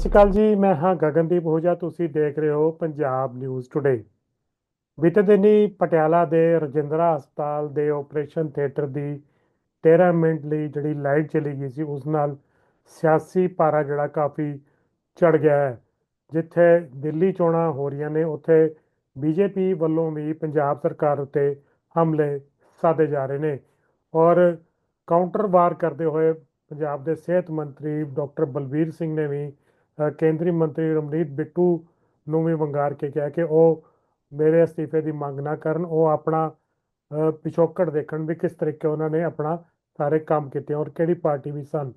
ਸਤਿ ਸ਼੍ਰੀ ਅਕਾਲ ਜੀ, ਮੈਂ ਹਾਂ ਗਗਨਦੀਪ ਹੋਜਾ, ਤੁਸੀਂ ਦੇਖ ਰਹੇ ਹੋ ਪੰਜਾਬ ਨਿਊਜ਼ ਟੁਡੇ। ਬੀਤੇ ਦਿਨੀ ਪਟਿਆਲਾ ਦੇ ਰਜਿੰਦਰਾ ਹਸਪਤਾਲ ਦੇ ਆਪਰੇਸ਼ਨ ਥੀਏਟਰ ਦੀ 13 ਮਿੰਟ ਲਈ ਜਿਹੜੀ ਲਾਈਟ ਚਲੀ ਗਈ ਸੀ, ਉਸ ਨਾਲ ਸਿਆਸੀ ਪਾਰਾ ਜਿਹੜਾ ਕਾਫੀ ਚੜ ਗਿਆ ਹੈ। ਜਿੱਥੇ ਦਿੱਲੀ ਚੋਣਾਂ ਹੋ ਰਹੀਆਂ ਨੇ, ਉੱਥੇ ਬੀਜੇਪੀ ਵੱਲੋਂ ਵੀ ਪੰਜਾਬ ਸਰਕਾਰ ਉੱਤੇ ਹਮਲੇ ਸਾਦੇ ਜਾ ਰਹੇ ਨੇ। ਔਰ ਕਾਊਂਟਰ ਵਾਰ ਕਰਦੇ ਹੋਏ ਪੰਜਾਬ ਦੇ ਸਿਹਤ ਮੰਤਰੀ ਡਾਕਟਰ ਬਲਬੀਰ ਸਿੰਘ ਨੇ ਵੀ ਕੇਂਦਰੀ ਮੰਤਰੀ ਰਮਨੀਤ ਬਿੱਟੂ ਨੂੰ ਵੀ ਵੰਗਾਰ ਕੇ ਕਿਹਾ ਕਿ ਉਹ ਮੇਰੇ ਅਸਤੀਫੇ ਦੀ ਮੰਗ ਨਾ ਕਰਨ, ਉਹ ਆਪਣਾ ਪਿਛੋਕੜ ਦੇਖਣ ਵੀ ਕਿਸ ਤਰੀਕੇ ਉਹਨਾਂ ਨੇ ਆਪਣਾ ਸਾਰੇ ਕੰਮ ਕੀਤੇ ਔਰ ਕਿਹੜੀ ਪਾਰਟੀ ਵੀ ਸਨ।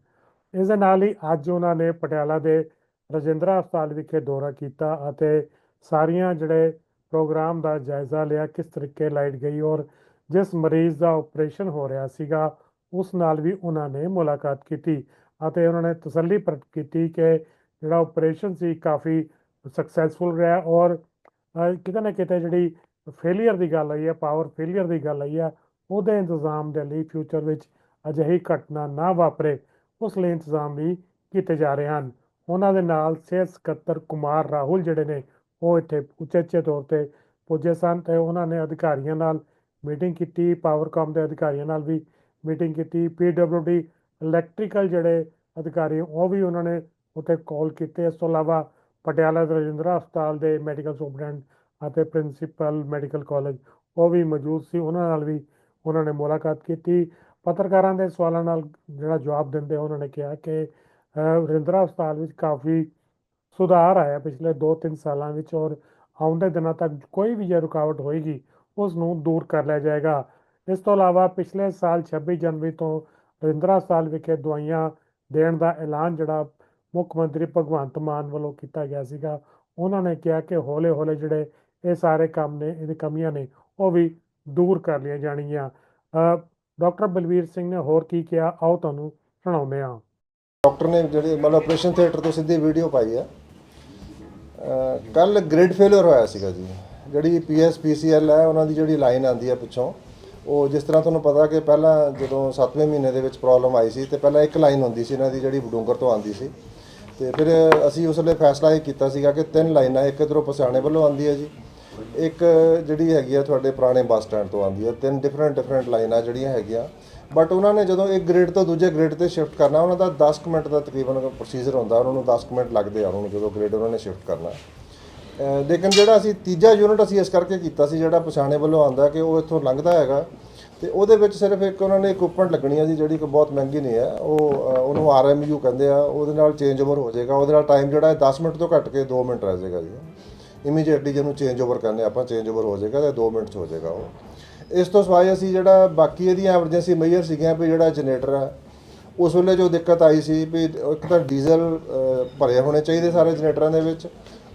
ਇਸ ਦੇ ਨਾਲ ਹੀ ਅੱਜ ਉਹਨਾਂ ਨੇ ਪਟਿਆਲਾ ਦੇ ਰਜਿੰਦਰਾ ਹਸਪਤਾਲ ਵਿਖੇ ਦੌਰਾ ਕੀਤਾ ਅਤੇ ਸਾਰੀਆਂ ਜਿਹੜੇ ਪ੍ਰੋਗਰਾਮ ਦਾ ਜਾਇਜ਼ਾ ਲਿਆ, ਕਿਸ ਤਰੀਕੇ ਲਾਈਟ ਗਈ ਔਰ ਜਿਸ ਮਰੀਜ਼ ਦਾ ਆਪਰੇਸ਼ਨ ਹੋ ਰਿਹਾ ਸੀਗਾ, ਉਸ ਨਾਲ ਵੀ ਉਹਨਾਂ ਨੇ ਮੁਲਾਕਾਤ ਕੀਤੀ ਅਤੇ ਉਹਨਾਂ ਨੇ ਤਸੱਲੀ ਪ੍ਰਗਟ ਕੀਤੀ ਕਿ ਜਿਹੜਾ ਆਪਰੇਸ਼ਨ ਸੀ, ਕਾਫੀ ਸਕਸੈਸਫੁਲ ਰਿਹਾ ਔਰ ਕਿਤੇ ਨਾ ਕਿਤੇ ਜਿਹੜੀ ਫੇਲਿਅਰ ਦੀ ਗੱਲ ਆਈ ਹੈ ਪਾਵਰ ਫੇਲਿਅਰ ਦੀ ਗੱਲ ਆਈ ਹੈ, ਉਹਦੇ ਇੰਤਜ਼ਾਮ ਦੇ ਲਈ ਫਿਊਚਰ ਵਿੱਚ ਅਜਿਹੀ ਘਟਨਾ ਨਾ ਵਾਪਰੇ, ਉਸ ਲਈ ਇੰਤਜ਼ਾਮ ਵੀ ਕੀਤੇ ਜਾ ਰਹੇ ਹਨ। ਉਹਨਾਂ ਦੇ ਨਾਲ ਸਿਹਤ ਸਕੱਤਰ ਕੁਮਾਰ ਰਾਹੁਲ ਜਿਹੜੇ ਨੇ, ਉਹ ਇੱਥੇ ਉੱਚੇ ਤੌਰ ਤੇ ਪੁੱਜੇ ਸਨ ਤੇ ਉਹਨਾਂ ਨੇ ਅਧਿਕਾਰੀਆਂ ਨਾਲ ਮੀਟਿੰਗ ਕੀਤੀ ਪਾਵਰਕਾਮ ਦੇ ਅਧਿਕਾਰੀਆਂ ਨਾਲ ਵੀ ਮੀਟਿੰਗ ਕੀਤੀ ਪੀਡਬਲਯੂਡੀ ਇਲੈਕਟ੍ਰੀਕਲ ਜਿਹੜੇ ਅਧਿਕਾਰੀ, ਉਹ ਵੀ ਉਹਨਾਂ ਨੇ ਉੱਥੇ ਕਾਲ ਕੀਤੇ। ਇਸ ਤੋਂ ਇਲਾਵਾ ਪਟਿਆਲਾ ਦੇ ਰਜਿੰਦਰਾ ਹਸਪਤਾਲ ਦੇ ਮੈਡੀਕਲ ਸੁਪਰਡੈਂਟ ਅਤੇ ਪ੍ਰਿੰਸੀਪਲ ਮੈਡੀਕਲ ਕਾਲਜ ਉਹ ਵੀ ਮੌਜੂਦ ਸੀ। ਉਹਨਾਂ ਨਾਲ ਵੀ ਉਹਨਾਂ ਨੇ ਮੁਲਾਕਾਤ ਕੀਤੀ। ਪੱਤਰਕਾਰਾਂ ਦੇ ਸਵਾਲਾਂ ਨਾਲ ਜਿਹੜਾ ਜਵਾਬ ਦਿੰਦੇ ਉਹਨਾਂ ਨੇ ਕਿਹਾ ਕਿ ਰਜਿੰਦਰਾ ਹਸਪਤਾਲ ਵਿੱਚ ਕਾਫੀ ਸੁਧਾਰ ਆਇਆ ਪਿਛਲੇ 2-3 ਸਾਲਾਂ ਵਿੱਚ ਔਰ ਆਉਂਦੇ ਦਿਨਾਂ ਤੱਕ ਕੋਈ ਵੀ ਜੇ ਰੁਕਾਵਟ ਹੋਏਗੀ, ਉਸ ਨੂੰ ਦੂਰ ਕਰ ਲਿਆ ਜਾਏਗਾ। ਇਸ ਤੋਂ ਇਲਾਵਾ ਪਿਛਲੇ ਸਾਲ 26 ਜਨਵਰੀ ਤੋਂ ਰਜਿੰਦਰਾ ਹਸਪਤਾਲ ਵਿਖੇ ਦਵਾਈਆਂ ਦੇਣ ਦਾ ਐਲਾਨ ਜਿਹੜਾ ਮੁੱਖ ਮੰਤਰੀ ਭਗਵੰਤ ਮਾਨ ਵੱਲੋਂ ਕੀਤਾ ਗਿਆ ਸੀਗਾ। ਉਹਨਾਂ ਨੇ ਕਿਹਾ ਕਿ ਹੌਲੇ-ਹੌਲੇ ਜਿਹੜੇ ਇਹ ਸਾਰੇ ਕੰਮ ਨੇ ਇਹਦੇ ਕਮੀਆਂ ਨੇ ਉਹ ਵੀ ਦੂਰ ਕਰ ਲਈਆਂ ਜਾਣਗੀਆਂ। ਅ, ਡਾਕਟਰ ਬਲਵੀਰ ਸਿੰਘ ਨੇ ਹੋਰ ਕੀ ਕਿਹਾ ਆਓ ਤੁਹਾਨੂੰ ਸੁਣਾਉਂਦੇ ਹਾਂ। ਡਾਕਟਰ ਨੇ ਜਿਹੜੇ ਮਤਲਬ ਆਪਰੇਸ਼ਨ ਥੀਏਟਰ ਤੋਂ ਸਿੱਧੀ ਵੀਡੀਓ ਪਾਈ ਆ। ਕੱਲ ਗ੍ਰਿਡ ਫੇਲਿਅਰ ਹੋਇਆ ਸੀਗਾ ਜੀ। ਜਿਹੜੀ ਪੀਐਸਪੀਸੀਐਲ ਹੈ ਉਹਨਾਂ ਦੀ ਜਿਹੜੀ ਲਾਈਨ ਆਂਦੀ ਆ ਪਿੱਛੋਂ ਉਹ ਜਿਸ ਤਰ੍ਹਾਂ ਤੁਹਾਨੂੰ ਪਤਾ ਕਿ ਪਹਿਲਾਂ ਜਦੋਂ 7ਵੇਂ ਮਹੀਨੇ ਦੇ ਵਿੱਚ ਪ੍ਰੋਬਲਮ ਆਈ ਸੀ ਤੇ ਪਹਿਲਾਂ ਇੱਕ ਲਾਈਨ ਹੁੰਦੀ ਸੀ ਇਹਨਾਂ ਦੀ ਜਿਹੜੀ ਬਡੂੰਗਰ ਤੋਂ ਆਂਦੀ ਸੀ। ਤੇ ਫਿਰ ਅਸੀਂ ਉਸ ਵੇਲੇ ਫੈਸਲਾ ਇਹ ਕੀਤਾ ਸੀਗਾ ਕਿ ਤਿੰਨ ਲਾਈਨਾਂ, ਇੱਕ ਇਧਰੋਂ ਪਸਿਆਣੇ ਵੱਲੋਂ ਆਉਂਦੀ ਹੈ ਜੀ, ਇੱਕ ਜਿਹੜੀ ਹੈਗੀ ਆ ਤੁਹਾਡੇ ਪੁਰਾਣੇ ਬੱਸ ਸਟੈਂਡ ਤੋਂ ਆਉਂਦੀ ਹੈ, ਤਿੰਨ ਡਿਫਰੈਂਟ ਡਿਫਰੈਂਟ ਲਾਈਨਾਂ ਜਿਹੜੀਆਂ ਹੈਗੀਆਂ। ਬਟ ਉਹਨਾਂ ਨੇ ਜਦੋਂ ਇੱਕ ਗ੍ਰੇਡ ਤੋਂ ਦੂਜੇ ਗ੍ਰੇਡ ਤੇ ਸ਼ਿਫਟ ਕਰਨਾ, ਉਹਨਾਂ ਦਾ 10 ਕੁ ਮਿੰਟ ਦਾ ਤਕਰੀਬਨ ਪ੍ਰੋਸੀਜਰ ਹੁੰਦਾ, ਉਹਨਾਂ ਨੂੰ 10 ਕੁ ਮਿੰਟ ਲੱਗਦੇ ਆ ਉਹਨਾਂ ਨੂੰ ਜਦੋਂ ਗ੍ਰੇਡ ਉਹਨਾਂ ਨੇ ਸ਼ਿਫਟ ਕਰਨਾ। ਲੇਕਿਨ ਜਿਹੜਾ ਅਸੀਂ ਤੀਜਾ ਯੂਨਿਟ ਅਸੀਂ ਇਸ ਕਰਕੇ ਕੀਤਾ ਸੀ, ਜਿਹੜਾ ਪਛਾਣੇ ਵੱਲੋਂ ਆਂਦਾ ਕਿ ਉਹ ਇੱਥੋਂ ਲੰਘਦਾ ਹੈਗਾ। ਤੇ ਉਹਦੇ ਵਿੱਚ ਸਿਰਫ ਇੱਕ ਉਹਨਾਂ ਨੇ ਇਕਵਿਪਮੈਂਟ ਲੱਗਣੀ ਆ ਜੀ ਜਿਹੜੀ ਕਿ ਬਹੁਤ ਮਹਿੰਗੀ ਨਹੀਂ ਹੈ। ਉਹ, ਅਹ, ਉਹਨੂੰ ਆਰਐਮਯੂ ਕਹਿੰਦੇ ਆ, ਉਹਦੇ ਨਾਲ ਚੇਂਜ ਓਵਰ ਹੋ ਜਾਏਗਾ। ਉਹਦੇ ਨਾਲ ਟਾਈਮ ਜਿਹੜਾ ਹੈ 10 ਮਿੰਟ ਤੋਂ ਘੱਟ ਕੇ 2 ਮਿੰਟ ਰਹਿ ਜਾਏਗਾ ਜੀ। ਇਮੀਡੀਏਟਲੀ ਜਿਹਨੂੰ ਚੇਂਜ ਓਵਰ ਕਰਨੇ ਆਪਾਂ ਚੇਂਜ ਓਵਰ ਹੋ ਜਾਏਗਾ ਤੇ 2 ਮਿੰਟ 'ਚ ਹੋ ਜਾਏਗਾ ਉਹ। ਇਸ ਤੋਂ ਸਵਾਏ ਅਸੀਂ ਜਿਹੜਾ ਬਾਕੀ ਇਹਦੀਆਂ ਐਮਰਜੈਂਸੀ ਮੇਜਰ ਸੀਗੀਆਂ ਵੀ ਜਿਹੜਾ ਜਨਰੇਟਰ ਹੈ ਉਸ ਵੇਲੇ ਜੋ ਦਿੱਕਤ ਆਈ ਸੀ ਵੀ ਇੱਕ ਤਾਂ ਡੀਜ਼ਲ ਭਰੇ ਹੋਣੇ ਚਾਹੀਦੇ ਸਾਰੇ ਜਨਰੇਟਰਾਂ ਦੇ ਵਿੱਚ।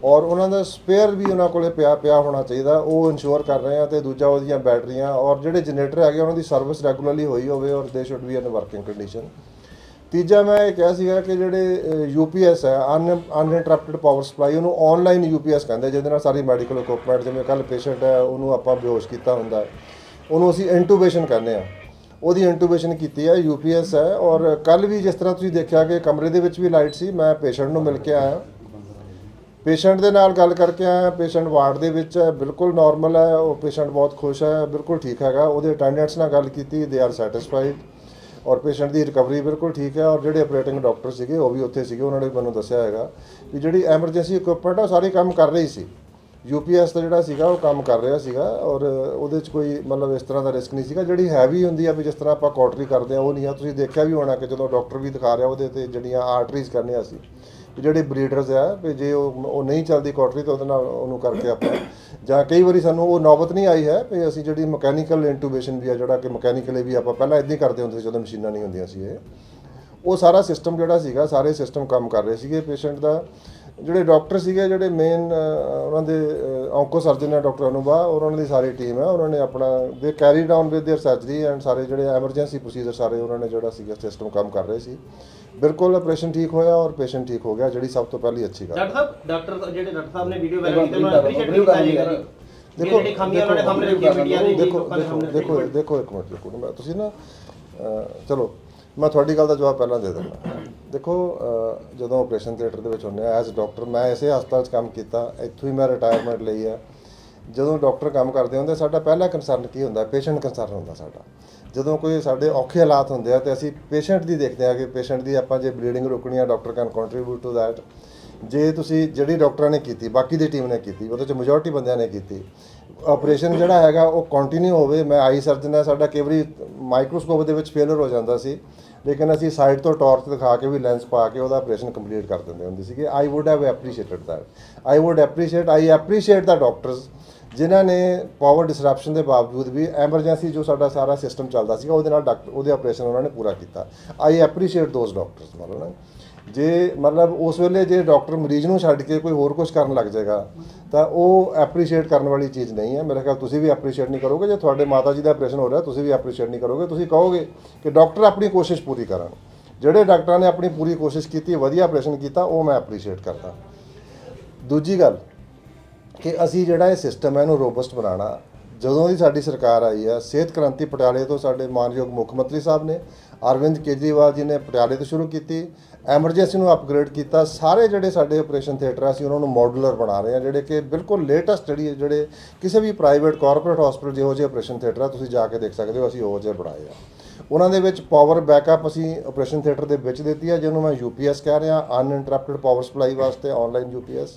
ਔਰ ਉਹਨਾਂ ਦਾ ਸਪੇਅਰ ਵੀ ਉਹਨਾਂ ਕੋਲੇ ਪਿਆ ਪਿਆ ਹੋਣਾ ਚਾਹੀਦਾ। ਉਹ ਇਨਸ਼ੋਰ ਕਰ ਰਹੇ ਆ ਤੇ ਦੂਜਾ ਉਹਦੀਆਂ ਬੈਟਰੀਆਂ ਔਰ ਜਿਹੜੇ ਜਨਰੇਟਰ ਹੈਗੇ, ਉਹਨਾਂ ਦੀ ਸਰਵਿਸ ਰੈਗੂਲਰਲੀ ਹੋਈ ਹੋਵੇ ਔਰ they should be in working condition ਤੀਜਾ ਮੈਂ ਇਹ ਕਿਹਾ ਸੀਗਾ ਕਿ ਜਿਹੜੇ ਯੂਪੀਐਸ ਹੈ ਅਨ ਅਨਇੰਟਰਪਟਡ ਪਾਵਰ ਸਪਲਾਈ ਉਹਨੂੰ ਆਨਲਾਈਨ ਯੂਪੀਐਸ ਕਹਿੰਦੇ ਜਿਹਦੇ ਨਾਲ ਸਾਰੀ ਮੈਡੀਕਲ ਇਕਵਿਪਮੈਂਟ ਜਿਵੇਂ ਕੱਲ ਪੇਸ਼ੈਂਟ ਹੈ, ਉਹਨੂੰ ਆਪਾਂ ਬੇਹੋਸ਼ ਕੀਤਾ ਹੁੰਦਾ ਉਹਨੂੰ ਅਸੀਂ ਇੰਟੂਬੇਸ਼ਨ ਕਹਿੰਦੇ ਆ। ਉਹਦੀ ਇੰਟੂਬੇਸ਼ਨ ਕੀਤੀ ਹੈ ਯੂਪੀਐਸ ਹੈ ਔਰ ਕੱਲ ਵੀ ਜਿਸ ਤਰ੍ਹਾਂ ਤੁਸੀਂ ਦੇਖਿਆ ਕਿ ਕਮਰੇ ਦੇ ਵਿੱਚ ਵੀ ਲਾਈਟ ਸੀ, ਮੈਂ ਪੇਸ਼ੈਂਟ ਨੂੰ ਮਿਲ ਕੇ ਆਇਆ। ਪੇਸ਼ੈਂਟ ਦੇ ਨਾਲ ਗੱਲ ਕਰਕੇ ਆਇਆ ਪੇਸ਼ੈਂਟ ਵਾਰਡ ਦੇ ਵਿੱਚ ਹੈ, ਬਿਲਕੁਲ ਨਾਰਮਲ ਹੈ, ਉਹ ਪੇਸ਼ੈਂਟ ਬਹੁਤ ਖੁਸ਼ ਹੈ, ਬਿਲਕੁਲ ਠੀਕ ਹੈਗਾ, ਉਹਦੇ ਅਟੈਂਡੈਂਟਸ ਨਾਲ ਗੱਲ ਕੀਤੀ ਦੇ ਆਰ ਸੈਟੀਸਫਾਈਡ ਔਰ ਪੇਸ਼ੈਂਟ ਦੀ ਰਿਕਵਰੀ ਬਿਲਕੁਲ ਠੀਕ ਹੈ ਔਰ ਜਿਹੜੇ ਆਪਰੇਟਿੰਗ ਡਾਕਟਰ ਸੀਗੇ, ਉਹ ਵੀ ਉੱਥੇ ਸੀਗੇ, ਉਹਨਾਂ ਨੇ ਮੈਨੂੰ ਦੱਸਿਆ ਹੈਗਾ ਕਿ ਜਿਹੜੀ ਐਮਰਜੈਂਸੀ ਇਕਵਿਪਮੈਂਟ ਆ, ਉਹ ਸਾਰੇ ਕੰਮ ਕਰ ਰਹੀ ਸੀ। ਯੂਪੀਐਸ ਦਾ ਜਿਹੜਾ ਸੀਗਾ, ਉਹ ਕੰਮ ਕਰ ਰਿਹਾ ਸੀਗਾ ਔਰ ਉਹਦੇ 'ਚ ਕੋਈ ਮਤਲਬ ਇਸ ਤਰ੍ਹਾਂ ਦਾ ਰਿਸਕ ਨਹੀਂ ਸੀਗਾ, ਜਿਹੜੀ ਹੈਵੀ ਹੁੰਦੀ ਆ ਵੀ ਜਿਸ ਤਰ੍ਹਾਂ ਆਪਾਂ ਕੌਟਰੀ ਕਰਦੇ ਆ, ਉਹ ਨਹੀਂ ਆ। ਤੁਸੀਂ ਦੇਖਿਆ ਵੀ ਹੋਣਾ ਕਿ ਜਦੋਂ ਡਾਕਟਰ ਵੀ ਦਿਖਾ ਰਿਹਾ, ਉਹਦੇ ਤੇ ਜਿਹੜੀਆਂ ਆਰਟਰੀਜ਼ ਕਰਨੀਆਂ ਸੀ ਜਿਹੜੇ ਬਰੀਡਰਸ ਆ, ਵੀ ਜੇ ਉਹ ਉਹ ਨਹੀਂ ਚੱਲਦੀ ਕੋਟਰੀ ਤਾਂ ਉਹਦੇ ਨਾਲ ਉਹਨੂੰ ਕਰਕੇ ਆਪਾਂ ਜਾਂ ਕਈ ਵਾਰੀ ਸਾਨੂੰ ਉਹ ਨੌਬਤ ਨਹੀਂ ਆਈ ਹੈ ਵੀ ਅਸੀਂ ਜਿਹੜੀ ਮਕੈਨੀਕਲ ਇੰਟੂਬੇਸ਼ਨ ਵੀ ਆ, ਜਿਹੜਾ ਕਿ ਮਕੈਨੀਕਲੀ ਵੀ ਆਪਾਂ ਪਹਿਲਾਂ ਇਦਾਂ ਹੀ ਕਰਦੇ ਹੁੰਦੇ ਸੀ ਜਦੋਂ ਮਸ਼ੀਨਾਂ ਨਹੀਂ ਹੁੰਦੀਆਂ ਸੀ ਇਹ। ਉਹ ਸਾਰਾ ਸਿਸਟਮ ਜਿਹੜਾ ਸੀਗਾ ਸਾਰੇ ਸਿਸਟਮ ਕੰਮ ਕਰ ਰਹੇ ਸੀਗੇ ਪੇਸ਼ੈਂਟ ਦਾ ਜਿਹੜੇ ਡਾਕਟਰ ਸੀਗੇ ਜਿਹੜੇ ਮੇਨ ਉਹਨਾਂ ਦੇ ਔਂਕੋ ਸਰਜਨ ਹੈ ਡਾਕਟਰ ਅਨੁਭਾ ਔਰ ਉਹਨਾਂ ਦੀ ਸਾਰੀ ਟੀਮ ਹੈ ਉਹਨਾਂ ਨੇ ਆਪਣਾ ਦੇ carry down with their surgery and ਸਾਰੇ ਜਿਹੜੇ ਐਮਰਜੈਂਸੀ ਪ੍ਰੋਸੀਜਰ ਸਾਰੇ ਉਹਨਾਂ ਨੇ ਜਿਹੜਾ ਸੀਗਾ ਸਿਸਟਮ ਕੰਮ ਕਰ ਰਹੇ ਸੀ ਬਿਲਕੁਲ ਆਪਰੇਸ਼ਨ ਠੀਕ ਹੋਇਆ ਔਰ ਪੇਸ਼ੈਂਟ ਠੀਕ ਹੋ ਗਿਆ ਜਿਹੜੀ ਸਭ ਤੋਂ ਪਹਿਲੀ ਅੱਛੀ ਗੱਲ ਡਾਕਟਰ ਸਾਹਿਬ ਡਾਕਟਰ ਜਿਹੜੇ ਡਾਕਟਰ ਸਾਹਿਬ ਨੇ ਵੀਡੀਓ ਵਾਇਰਲ ਕੀਤੀ ਉਹਨਾਂ ਨੂੰ ਐਪਰੀਸ਼ੀਏਟ ਕੀਤਾ ਜਾਏਗਾ ਜੀ ਦੇਖੋ ਜਿਹੜੀ ਖਾਮੀਆਂ ਉਹਨਾਂ ਨੇ ਸਾਹਮਣੇ ਰੱਖੀਆਂ ਮੀਡੀਆ ਦੇ ਜੀ ਦੇਖੋ ਲੋਕਾਂ ਦੇ ਦੇਖੋ ਸਾਹਮਣੇ ਦੇਖੋ ਦੇਖੋ ਇੱਕ ਮਿੰਟ ਦੇਖੋ ਮੈਂ ਤੁਸੀਂ ਨਾ ਅਹ, ਚਲੋ ਮੈਂ ਤੁਹਾਡੀ ਗੱਲ ਦਾ ਜਵਾਬ ਪਹਿਲਾਂ ਦੇ ਦਿੰਦਾ। ਦੇਖੋ ਜਦੋਂ ਆਪਰੇਸ਼ਨ ਥੀਏਟਰ ਦੇ ਵਿੱਚ ਹੁੰਦੇ ਆ ਐਜ਼ ਡਾਕਟਰ ਮੈਂ ਇਸੇ ਹਸਪਤਾਲ 'ਚ ਕੰਮ ਕੀਤਾ, ਇੱਥੋਂ ਹੀ ਮੈਂ ਰਿਟਾਇਰਮੈਂਟ ਲਈ ਆ। ਜਦੋਂ ਡਾਕਟਰ ਕੰਮ ਕਰਦੇ ਹੁੰਦੇ, ਸਾਡਾ ਪਹਿਲਾ ਕੰਸਰਨ ਕੀ ਹੁੰਦਾ? ਪੇਸ਼ੈਂਟ ਕੰਸਰਨ ਹੁੰਦਾ ਸਾਡਾ। ਜਦੋਂ ਕੋਈ ਸਾਡੇ ਔਖੇ ਹਾਲਾਤ ਹੁੰਦੇ ਆ, ਤੇ ਅਸੀਂ ਪੇਸ਼ੈਂਟ ਦੀ ਦੇਖਦੇ ਆ ਕਿ ਪੇਸ਼ੈਂਟ ਦੀ ਆਪਾਂ ਜੇ ਬਲੀਡਿੰਗ ਰੋਕਣੀ ਆ doctor can contribute to that ਜੇ ਤੁਸੀਂ ਜਿਹੜੀ ਡਾਕਟਰਾਂ ਨੇ ਕੀਤੀ, ਬਾਕੀ ਦੀ ਟੀਮ ਨੇ ਕੀਤੀ, ਉਹਦੇ ਚ ਮੈਜੋਰਟੀ ਬੰਦਿਆਂ ਨੇ ਕੀਤੀ ਆਪਰੇਸ਼ਨ ਜਿਹੜਾ ਹੈਗਾ ਉਹ ਕੰਟੀਨਿਊ ਹੋਵੇ। ਮੈਂ ਆਈ ਸਰਜਨ ਆ, ਸਾਡਾ ਕਈ ਵਾਰੀ ਮਾਈਕਰੋਸਕੋਪ ਦੇ ਵਿੱਚ ਫੇਲਰ ਹੋ ਜਾਂਦਾ ਸੀ। ਲੇਕਿਨ ਅਸੀਂ ਸਾਈਡ ਤੋਂ ਟਾਰਚ ਦਿਖਾ ਕੇ ਵੀ ਲੈਂਸ ਪਾ ਕੇ ਉਹਦਾ ਆਪਰੇਸ਼ਨ ਕੰਪਲੀਟ ਕਰ ਦਿੰਦੇ ਹੁੰਦੇ ਸੀਗੇ। I would have appreciated that I would appreciate I appreciate the doctors ਜਿਨ੍ਹਾਂ ਨੇ ਪਾਵਰ ਡਿਸਰਪਸ਼ਨ ਦੇ ਬਾਵਜੂਦ ਵੀ ਐਮਰਜੈਂਸੀ ਜੋ ਸਾਡਾ ਸਾਰਾ ਸਿਸਟਮ ਚੱਲਦਾ ਸੀਗਾ, ਉਹਦੇ ਨਾਲ ਡਾਕਟਰ ਉਹਦੇ ਆਪਰੇਸ਼ਨ ਉਹਨਾਂ ਨੇ ਪੂਰਾ ਕੀਤਾ। ਆਈ ਐਪਰੀਸ਼ੀਏਟ ਦੋਸ ਡਾਕਟਰਸ ਮਤਲਬ ਜੇ ਮਤਲਬ ਉਸ ਵੇਲੇ ਜੇ ਡਾਕਟਰ ਮਰੀਜ਼ ਨੂੰ ਛੱਡ ਕੇ ਕੋਈ ਹੋਰ ਕੁਝ ਕਰਨ ਲੱਗ ਜਾਏਗਾ, ਤਾਂ ਉਹ ਐਪਰੀਸ਼ੀਏਟ ਕਰਨ ਵਾਲੀ ਚੀਜ਼ ਨਹੀਂ ਹੈ। ਮੇਰੇ ਖਿਆਲ ਤੁਸੀਂ ਵੀ ਐਪਰੀਸ਼ੀਏਟ ਨਹੀਂ ਕਰੋਗੇ। ਜੇ ਤੁਹਾਡੇ ਮਾਤਾ ਜੀ ਦਾ ਆਪਰੇਸ਼ਨ ਹੋ ਰਿਹਾ, ਤੁਸੀਂ ਵੀ ਐਪਰੀਸ਼ੀਏਟ ਨਹੀਂ ਕਰੋਗੇ। ਤੁਸੀਂ ਕਹੋਗੇ ਕਿ ਡਾਕਟਰ ਆਪਣੀ ਕੋਸ਼ਿਸ਼ ਪੂਰੀ ਕਰਨ। ਜਿਹੜੇ ਡਾਕਟਰਾਂ ਨੇ ਆਪਣੀ ਪੂਰੀ ਕੋਸ਼ਿਸ਼ ਕੀਤੀ, ਵਧੀਆ ਆਪਰੇਸ਼ਨ ਕੀਤਾ, ਉਹ ਮੈਂ ਐਪਰੀਸ਼ੀਏਟ ਕਰਦਾ। ਦੂਜੀ ਗੱਲ ਕਿ ਅਸੀਂ ਜਿਹੜਾ ਇਹ ਸਿਸਟਮ ਹੈ ਇਹਨੂੰ ਰੋਬਸਟ ਬਣਾਉਣਾ। ਜਦੋਂ ਦੀ ਸਾਡੀ ਸਰਕਾਰ ਆਈ ਆ ਸਿਹਤ ਕ੍ਰਾਂਤੀ ਪਟਿਆਲੇ ਤੋਂ ਸਾਡੇ ਮਾਨਯੋਗ ਮੁੱਖ ਮੰਤਰੀ ਸਾਹਿਬ ਨੇ, ਅਰਵਿੰਦ ਕੇਜਰੀਵਾਲ ਜੀ ਨੇ ਪਟਿਆਲੇ ਤੋਂ ਸ਼ੁਰੂ ਕੀਤੀ, ਐਮਰਜੈਂਸੀ ਨੂੰ ਅਪਗ੍ਰੇਡ ਕੀਤਾ, ਸਾਰੇ ਜਿਹੜੇ ਸਾਡੇ ਆਪਰੇਸ਼ਨ ਥੀਏਟਰ ਅਸੀਂ ਉਹਨਾਂ ਨੂੰ ਮਾਡੂਲਰ ਬਣਾ ਰਹੇ ਹਾਂ, ਜਿਹੜੇ ਕਿ ਬਿਲਕੁਲ ਲੇਟੈਸਟ ਜਿਹੜੀ ਜਿਹੜੇ ਕਿਸੇ ਵੀ ਪ੍ਰਾਈਵੇਟ ਕਾਰਪੋਰੇਟ ਹਸਪੀਟਲ ਜਿਹੋ ਜਿਹੇ ਆਪਰੇਸ਼ਨ ਥੀਏਟਰ ਆ, ਤੁਸੀਂ ਜਾ ਕੇ ਦੇਖ ਸਕਦੇ ਹੋ, ਅਸੀਂ ਉਹ ਜਿਹੇ ਬਣਾਏ ਆ। ਉਹਨਾਂ ਦੇ ਵਿੱਚ ਪਾਵਰ ਬੈਕਅਪ ਅਸੀਂ ਆਪਰੇਸ਼ਨ ਥੀਏਟਰ ਦੇ ਵਿੱਚ ਦਿੱਤੀ ਹੈ ਜਿਹਨੂੰ ਮੈਂ ਯੂਪੀਐਸ ਕਹਿ ਰਿਹਾ ਅਨਇੰਟਰਪਟਡ ਪਾਵਰ ਸਪਲਾਈ ਵਾਸਤੇ ਆਨਲਾਈਨ ਯੂਪੀਐਸ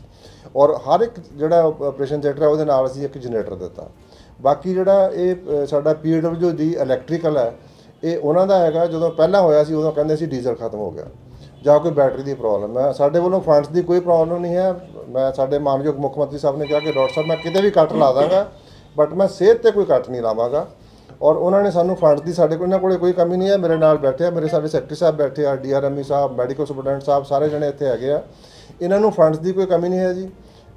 ਔਰ ਹਰ ਇੱਕ ਜਿਹੜਾ ਆਪਰੇਸ਼ਨ ਥੀਏਟਰ ਹੈ ਉਹਦੇ ਨਾਲ ਅਸੀਂ ਇੱਕ ਜਨਰੇਟਰ ਦਿੱਤਾ। ਬਾਕੀ ਜਿਹੜਾ ਇਹ ਅ, ਸਾਡਾ ਪੀਡਬਲਯੂ ਦੀ ਇਲੈਕਟ੍ਰੀਕਲ ਹੈ ਇਹ ਉਹਨਾਂ ਦਾ ਹੈਗਾ ਜਦੋਂ ਪਹਿਲਾਂ ਹੋਇਆ ਸੀ ਉਦੋਂ ਕਹਿੰਦੇ ਸੀ ਡੀਜ਼ਲ ਖਤਮ ਹੋ ਗਿਆ। ਜਾਂ ਕੋਈ ਬੈਟਰੀ ਦੀ ਪ੍ਰੋਬਲਮ ਹੈ ਸਾਡੇ ਵੱਲੋਂ ਫੰਡਸ ਦੀ ਕੋਈ ਪ੍ਰੋਬਲਮ ਨਹੀਂ ਹੈ। ਮੈਂ ਸਾਡੇ ਮਾਨਯੋਗ ਮੁੱਖ ਮੰਤਰੀ ਸਾਹਿਬ ਨੇ ਕਿਹਾ ਕਿ ਡਾਕਟਰ ਸਾਹਿਬ ਮੈਂ ਕਿਤੇ ਵੀ ਕੱਟ ਲਾ ਦਾਂਗਾ ਬਟ ਮੈਂ ਸਿਹਤ ਤੇ ਕੋਈ ਕੱਟ ਨਹੀਂ ਲਾਵਾਂਗਾ। ਔਰ ਉਹਨਾਂ ਨੇ ਸਾਨੂੰ ਫੰਡ ਦੀ ਸਾਡੇ ਕੋਲ ਇਹਨਾਂ ਕੋਲੇ ਕੋਈ ਕਮੀ ਨਹੀਂ ਹੈ। ਮੇਰੇ ਨਾਲ ਬੈਠੇ ਆ। ਮੇਰੇ ਸਾਡੇ ਸੈਕਟਰੀ ਸਾਹਿਬ ਬੈਠੇ ਆ ਡੀਆਰਐਮਈ ਸਾਹਿਬ, ਮੈਡੀਕਲ ਸੁਪਰਡੈਂਟ ਸਾਹਿਬ, ਸਾਰੇ ਜਣੇ ਇੱਥੇ ਹੈਗੇ ਆ। ਇਹਨਾਂ ਨੂੰ ਫੰਡਸ ਦੀ ਕੋਈ ਕਮੀ ਨਹੀਂ ਹੈ ਜੀ।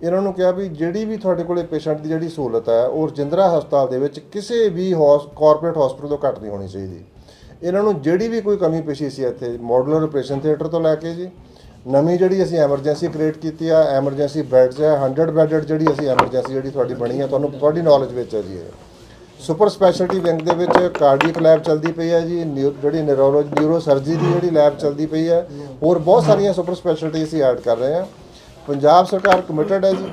ਇਹਨਾਂ ਨੂੰ ਕਿਹਾ ਵੀ ਜਿਹੜੀ ਵੀ ਤੁਹਾਡੇ ਕੋਲੇ ਪੇਸ਼ੈਂਟ ਦੀ ਜਿਹੜੀ ਸਹੂਲਤ ਹੈ, ਉਹ ਰਜਿੰਦਰਾ ਹਸਪਤਾਲ ਦੇ ਵਿੱਚ ਕਿਸੇ ਵੀ ਕਾਰਪੋਰੇਟ ਹਸਪੀਟਲ ਤੋਂ ਘੱਟ ਨਹੀਂ ਹੋਣੀ ਚਾਹੀਦੀ। ਇਹਨਾਂ ਨੂੰ ਜਿਹੜੀ ਵੀ ਕੋਈ ਕਮੀ ਪੇਸ਼ੀ ਸੀ ਇੱਥੇ ਮਾਡੂਲਰ ਆਪਰੇਸ਼ਨ ਥੀਏਟਰ ਤੋਂ ਲੈ ਕੇ ਜੀ। ਨਵੀਂ ਜਿਹੜੀ ਅਸੀਂ ਐਮਰਜੈਂਸੀ ਕ੍ਰੀਏਟ ਕੀਤੀ ਆ ਐਮਰਜੈਂਸੀ ਬੈੱਡਸ ਹੈ 100 ਬੈੱਡਡ ਜਿਹੜੀ ਅਸੀਂ ਐਮਰਜੈਂਸੀ ਜਿਹੜੀ ਤੁਹਾਡੀ ਬਣੀ ਆ, ਤੁਹਾਨੂੰ ਤੁਹਾਡੀ ਨੌਲੇਜ ਵਿੱਚ ਹੈ ਜੀ ਇਹ। ਸੁਪਰ ਸਪੈਸ਼ਲਿਟੀ ਵਿੰਗ ਦੇ ਵਿੱਚ ਕਾਰਡੀਅਕ ਲੈਬ ਚੱਲਦੀ ਪਈ ਹੈ ਜੀ ਨਿਊ- ਜਿਹੜੀ ਨਿਊਰੋਲੋਜੀ ਨਿਊਰੋ ਸਰਜਰੀ ਦੀ ਜਿਹੜੀ ਲੈਬ ਚੱਲਦੀ ਪਈ ਹੈ ਹੋਰ ਬਹੁਤ ਸਾਰੀਆਂ ਸੁਪਰ ਸਪੈਸ਼ਲਿਟੀ ਅਸੀਂ ਐਡ ਕਰ ਰਹੇ ਹਾਂ। ਪੰਜਾਬ ਸਰਕਾਰ ਕਮਿਟਡ ਹੈ ਜੀ।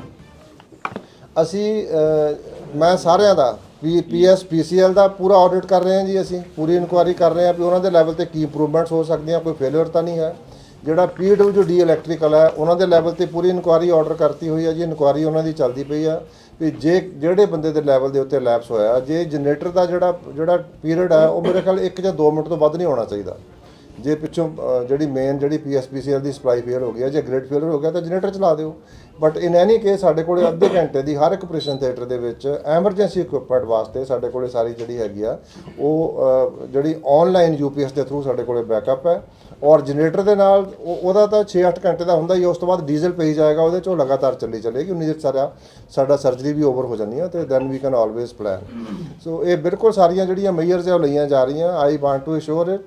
ਅਸੀਂ ਅ, ਮੈਂ ਸਾਰਿਆਂ ਦਾ ਪੀ ਪੀਐਸ ਪੀਸੀਐਲ ਦਾ ਪੂਰਾ ਆਡਿਟ ਕਰ ਰਹੇ ਹਾਂ ਜੀ ਅਸੀਂ ਪੂਰੀ ਇਨਕੁਆਇਰੀ ਕਰ ਰਹੇ ਹਾਂ ਵੀ ਉਹਨਾਂ ਦੇ ਲੈਵਲ ਤੇ ਕੀ ਇੰਪਰੂਵਮੈਂਟਸ ਹੋ ਸਕਦੀਆਂ ਕੋਈ ਫੇਲਿਅਰ ਤਾਂ ਨਹੀਂ ਹੈ। ਜਿਹੜਾ ਪੀਡਬਲਯੂ ਡੀ ਇਲੈਕਟ੍ਰੀਕਲ ਹੈ ਉਹਨਾਂ ਦੇ ਲੈਵਲ ਤੇ ਪੂਰੀ ਇਨਕੁਆਇਰੀ ਆਰਡਰ ਕਰਤੀ ਹੋਈ ਹੈ ਜੀ ਇਨਕੁਆਇਰੀ ਉਹਨਾਂ ਦੀ ਚੱਲਦੀ ਪਈ ਆ ਵੀ ਜੇ ਜਿਹੜੇ ਬੰਦੇ ਦੇ ਲੈਵਲ ਦੇ ਉੱਤੇ ਲੈਪਸ ਹੋਇਆ, ਜੇ ਜਨਰੇਟਰ ਦਾ ਜਿਹੜਾ ਜਿਹੜਾ ਪੀਰੀਅਡ ਆ, ਉਹ ਮੇਰੇ ਖਿਆਲ 1 ਜਾਂ 2 ਮਿੰਟ ਤੋਂ ਵੱਧ ਨਹੀਂ ਹੋਣਾ ਚਾਹੀਦਾ। ਜੇ ਪਿੱਛੋਂ ਜਿਹੜੀ ਮੇਨ ਜਿਹੜੀ ਪੀਐਸਪੀਸੀਐਲ ਦੀ ਸਪਲਾਈ ਫੇਲ ਹੋ ਗਈ ਹੈ ਜੇ ਗ੍ਰਿਡ ਫੇਲਰ ਹੋ ਗਿਆ ਤਾਂ ਜਨਰੇਟਰ ਚਲਾ ਦਿਓ। ਬਟ ਇਨ ਐਨੀ ਕੇਸ ਸਾਡੇ ਕੋਲੇ ਅੱਧੇ ਘੰਟੇ ਦੀ ਹਰ ਇੱਕ ਆਪਰੇਸ਼ਨ ਥੀਏਟਰ ਦੇ ਵਿੱਚ ਐਮਰਜੈਂਸੀ ਇਕਵਿਪਮੈਂਟ ਵਾਸਤੇ ਸਾਡੇ ਕੋਲੇ ਸਾਰੀ ਜਿਹੜੀ ਹੈਗੀ ਆ ਉਹ ਜਿਹੜੀ ਆਨਲਾਈਨ ਯੂਪੀਐਸ ਦੇ ਥਰੂ ਸਾਡੇ ਕੋਲੇ ਬੈਕਅਪ ਹੈ। ਔਰ ਜਨਰੇਟਰ ਦੇ ਨਾਲ ਉਹ- ਉਹਦਾ ਤਾਂ 6-8 ਘੰਟੇ ਦਾ ਹੁੰਦਾ ਹੀ ਉਸ ਤੋਂ ਬਾਅਦ ਡੀਜ਼ਲ ਪਈ ਜਾਏਗਾ ਉਹਦੇ ਚੋਂ ਲਗਾਤਾਰ ਚੱਲੀ ਚੱਲੇਗੀ ਉਨੀ ਦੇਰ ਸਾਰਾ ਸਾਡਾ ਸਰਜਰੀ ਵੀ ਓਵਰ ਹੋ ਜਾਂਦੀ ਹੈ ਤੇ then we can always plan so ਇਹ ਬਿਲਕੁਲ ਸਾਰੀਆਂ ਜਿਹੜੀਆਂ ਮੇਜਰਸ ਹੈ ਉਹ ਲਈਆਂ ਜਾ ਰਹੀਆਂ I want to assure it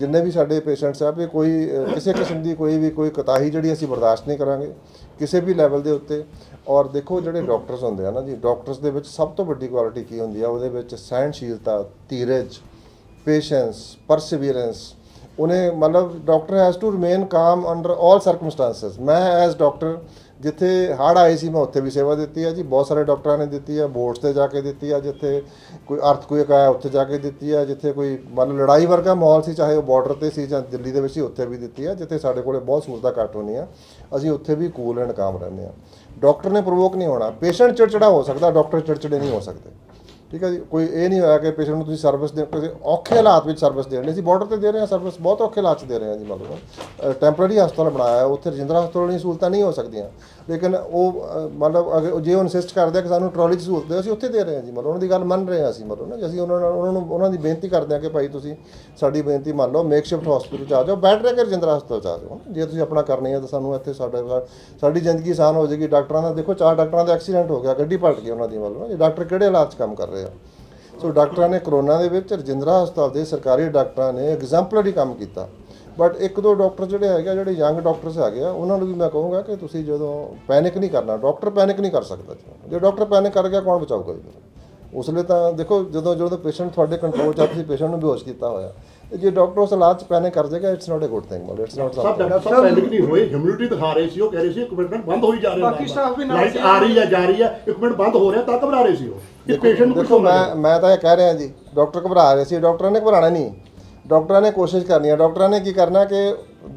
ਜਿੰਨੇ ਵੀ ਸਾਡੇ ਪੇਸ਼ੈਂਟਸ ਆ ਵੀ ਕੋਈ ਕਿਸੇ ਕਿਸਮ ਦੀ ਕੋਈ ਵੀ, ਕੋਈ ਕਤਾਹੀ ਜਿਹੜੀ ਅਸੀਂ ਬਰਦਾਸ਼ਤ ਨਹੀਂ ਕਰਾਂਗੇ, ਕਿਸੇ ਵੀ ਲੈਵਲ ਦੇ ਉੱਤੇ। ਔਰ ਦੇਖੋ ਜਿਹੜੇ ਡਾਕਟਰਸ ਹੁੰਦੇ ਆ ਨਾ ਜੀ ਡਾਕਟਰਸ ਦੇ ਵਿੱਚ ਸਭ ਤੋਂ ਵੱਡੀ ਕੁਆਲਿਟੀ ਕੀ ਹੁੰਦੀ ਆ? ਉਹਦੇ ਵਿੱਚ ਸਹਿਣਸ਼ੀਲਤਾ, ਧੀਰਜ ਪੇਸ਼ੈਂਸ ਪਰਸੀਵੀਰੈਂਸ ਉਹਨੇ ਮਤਲਬ doctor has to remain calm under all circumstances ਮੈਂ ਐਜ਼ ਡਾਕਟਰ ਜਿੱਥੇ ਹੜ੍ਹ ਆਏ ਸੀ, ਮੈਂ ਉੱਥੇ ਵੀ ਸੇਵਾ ਦਿੱਤੀ ਹੈ ਜੀ। ਬਹੁਤ ਸਾਰੇ ਡਾਕਟਰਾਂ ਨੇ ਦਿੱਤੀ ਹੈ ਬੋਰਡਸ ਤੇ ਜਾ ਕੇ ਦਿੱਤੀ ਹੈ ਜਿੱਥੇ ਕੋਈ ਅਰਥਕੁਇਕ ਆਇਆ, ਉੱਥੇ ਜਾ ਕੇ ਦਿੱਤੀ ਹੈ ਜਿੱਥੇ ਕੋਈ ਮਤਲਬ ਲੜਾਈ ਵਰਗਾ ਮਾਹੌਲ ਸੀ, ਚਾਹੇ ਉਹ ਬਾਰਡਰ ਤੇ ਸੀ ਜਾਂ ਦਿੱਲੀ ਦੇ ਵਿੱਚ ਸੀ, ਉੱਥੇ ਵੀ ਦਿੱਤੀ ਹੈ ਜਿੱਥੇ ਸਾਡੇ ਕੋਲੇ ਬਹੁਤ ਸਹੂਲਤਾਂ ਘੱਟ ਹੁੰਦੀਆਂ। ਅਸੀਂ ਉੱਥੇ ਵੀ ਕੂਲ ਐਂਡ ਕਾਮ ਰਹਿੰਦੇ ਹਾਂ ਡਾਕਟਰ ਨੇ ਪ੍ਰੋਵੋਕ ਨਹੀਂ ਹੋਣਾ। ਪੇਸ਼ੈਂਟ ਚਿੜਚਿੜਾ ਹੋ ਸਕਦਾ, ਡਾਕਟਰ ਚਿੜਚਿੜੇ ਨਹੀਂ ਹੋ ਸਕਦੇ। ਠੀਕ ਹੈ ਜੀ? ਕੋਈ ਇਹ ਨਹੀਂ ਹੋਇਆ ਕਿ ਪੇਸ਼ੈਂਟ ਨੂੰ ਤੁਸੀਂ ਸਰਵਿਸ ਦੇ ਕਿਸੇ ਔਖੇ ਹਾਲਾਤ ਵਿੱਚ ਸਰਵਿਸ ਦੇ ਰਹੇ ਅਸੀਂ ਬਾਰਡਰ ਤੇ ਦੇ ਰਹੇ ਹਾਂ ਸਰਵਿਸ ਬਹੁਤ ਔਖੇ ਹਾਲਾਤ 'ਚ ਦੇ ਰਹੇ ਹਾਂ ਜੀ ਮਤਲਬ ਟੈਂਪਰੇਰੀ ਹਸਪਤਾਲ ਬਣਾਇਆ ਹੈ। ਉੱਥੇ ਰਜਿੰਦਰਾ ਹਸਪਤਾਲ ਵਾਲੀਆਂ ਸਹੂਲਤਾਂ ਨਹੀਂ ਹੋ ਸਕਦੀਆਂ। ਲੇਕਿਨ ਉਹ ਮਤਲਬ ਅਗਰ ਜੇ ਉਹ ਇਨਸਿਸਟ ਕਰਦੇ ਆ ਕਿ ਸਾਨੂੰ ਟਰਾਲੀ 'ਚ ਸਹੂਲਤ ਦਿਓ, ਅਸੀਂ ਉੱਥੇ ਦੇ ਰਹੇ ਹਾਂ ਜੀ ਮਤਲਬ ਉਹਨਾਂ ਦੀ ਗੱਲ ਮੰਨ ਰਹੇ ਹਾਂ ਅਸੀਂ ਮਤਲਬ ਨਾ ਜੇ ਅਸੀਂ ਉਹਨਾਂ ਨਾਲ ਉਹਨਾਂ ਨੂੰ ਉਹਨਾਂ ਦੀ ਬੇਨਤੀ ਕਰਦੇ ਹਾਂ ਕਿ ਭਾਈ ਤੁਸੀਂ ਸਾਡੀ ਬੇਨਤੀ ਮੰਨ ਲਓ ਮੇਕਸ਼ਿਫਟ ਹਸਪੀਟਲ 'ਚ ਆ ਜਾਓ। ਬੈਠ ਰਹਿ ਕੇ ਰਜਿੰਦਰਾ ਹਸਪਤਾਲ 'ਚ ਆ ਜਾਓ। ਜੇ ਤੁਸੀਂ ਆਪਣਾ ਕਰਨੀ ਹੈ ਤਾਂ ਸਾਨੂੰ ਇੱਥੇ ਸਾਡਾ ਸਾਡੀ ਜ਼ਿੰਦਗੀ ਆਸਾਨ ਹੋ ਜਾਏਗੀ। ਡਾਕਟਰਾਂ ਦਾ ਦੇਖੋ ਚਾਰ ਡਾਕਟਰਾਂ ਦਾ ਐਕਸੀਡੈਂਟ ਹੋ ਗਿਆ, ਗੱਡੀ ਪਲਟ ਗਈ ਉਹਨਾਂ ਦੀ ਮਤਲਬ। ਇਹ ਡਾਕਟਰ ਕਿਹੜੇ ਹਾਲਾਤ 'ਚ ਕੰਮ ਕਰ ਰਹੇ ਆ। ਸੋ ਡਾਕਟਰਾਂ ਨੇ ਕਰੋਨਾ ਦੇ ਵਿੱਚ ਰਜਿੰਦਰਾ ਹਸਪਤਾਲ ਦੇ ਸਰਕਾਰੀ ਡਾਕਟਰਾਂ ਨੇ ਐਗਜ਼ਾਮਪਲਰੀ ਕੰਮ ਕੀਤਾ। ਬਟ ਇੱਕ ਦੋ ਡਾਕਟਰ ਜਿਹੜੇ ਹੈਗੇ ਆ, ਜਿਹੜੇ ਯੰਗ ਡਾਕਟਰਸ ਹੈਗੇ ਆ ਉਹਨਾਂ ਨੂੰ ਵੀ ਮੈਂ ਕਹੂੰਗਾ ਕਿ ਤੁਸੀਂ ਜਦੋਂ ਪੈਨਿਕ ਨਹੀਂ ਕਰਨਾ ਡਾਕਟਰ ਪੈਨਿਕ ਨਹੀਂ ਕਰ ਸਕਦਾ ਜੀ। ਜੇ ਡਾਕਟਰ ਪੈਨਿਕ ਕਰ ਗਿਆ ਕੌਣ ਬਚਾਊਗਾ ਜੀ? ਉਸ ਲਈ ਤਾਂ ਦੇਖੋ ਜਦੋਂ ਜਦੋਂ ਪੇਸ਼ੈਂਟ ਤੁਹਾਡੇ ਕੰਟਰੋਲ 'ਚ ਆ ਤੁਸੀਂ ਪੇਸ਼ੈਂਟ ਨੂੰ ਬੇਹੋਸ਼ ਕੀਤਾ ਹੋਇਆ। ਜੇ ਡਾਕਟਰ ਉਸ ਹਾਲਾਤ ਚ ਪੈਨਿਕ ਕਰ ਜਾਏਗਾ it's not a good thing ਮਤਲਬ ਇਟਸ ਨਾਟ ਸਭ ਡਾਕਟਰ ਸਾਹਿਬ ਪੈਨਿਕ ਨਹੀਂ ਹੋਏ ਹਿਊਮਿਡਿਟੀ ਦਿਖਾ ਰਹੇ ਸੀ ਉਹ ਕਹਿ ਰਹੇ ਸੀ ਇਕਵਿਪਮੈਂਟ ਬੰਦ ਹੋਈ ਜਾ ਰਿਹਾ ਬਾਕੀ staff ਵੀ ਨਾਲ ਲਾਈਟ। ਆ ਰਹੀ ਹੈ ਜਾ ਰਹੀ ਹੈ ਇਕਵਿਪਮੈਂਟ ਬੰਦ ਹੋ ਰਿਹਾ ਤਾਂ ਘਬਰਾ ਰਹੇ ਸੀ ਉਹ। ਇਸ ਪੇਸ਼ੈਂਟ ਨੂੰ ਦੇਖੋ ਕਿੱਥੋਂ ਮੈਂ ਮੈਂ ਤਾਂ ਇਹ ਕਹਿ ਰਿਹਾ ਜੀ ਡਾਕਟਰ ਘਬਰਾ ਰਹੇ ਸੀ ਡਾਕਟਰਾਂ ਨੇ ਘਬਰਾਣਾ ਨਹੀਂ। ਡਾਕਟਰਾਂ ਨੇ ਕੋਸ਼ਿਸ਼ ਕਰਨੀ ਹੈ ਡਾਕਟਰਾਂ ਨੇ ਕੀ ਕਰਨਾ ਕਿ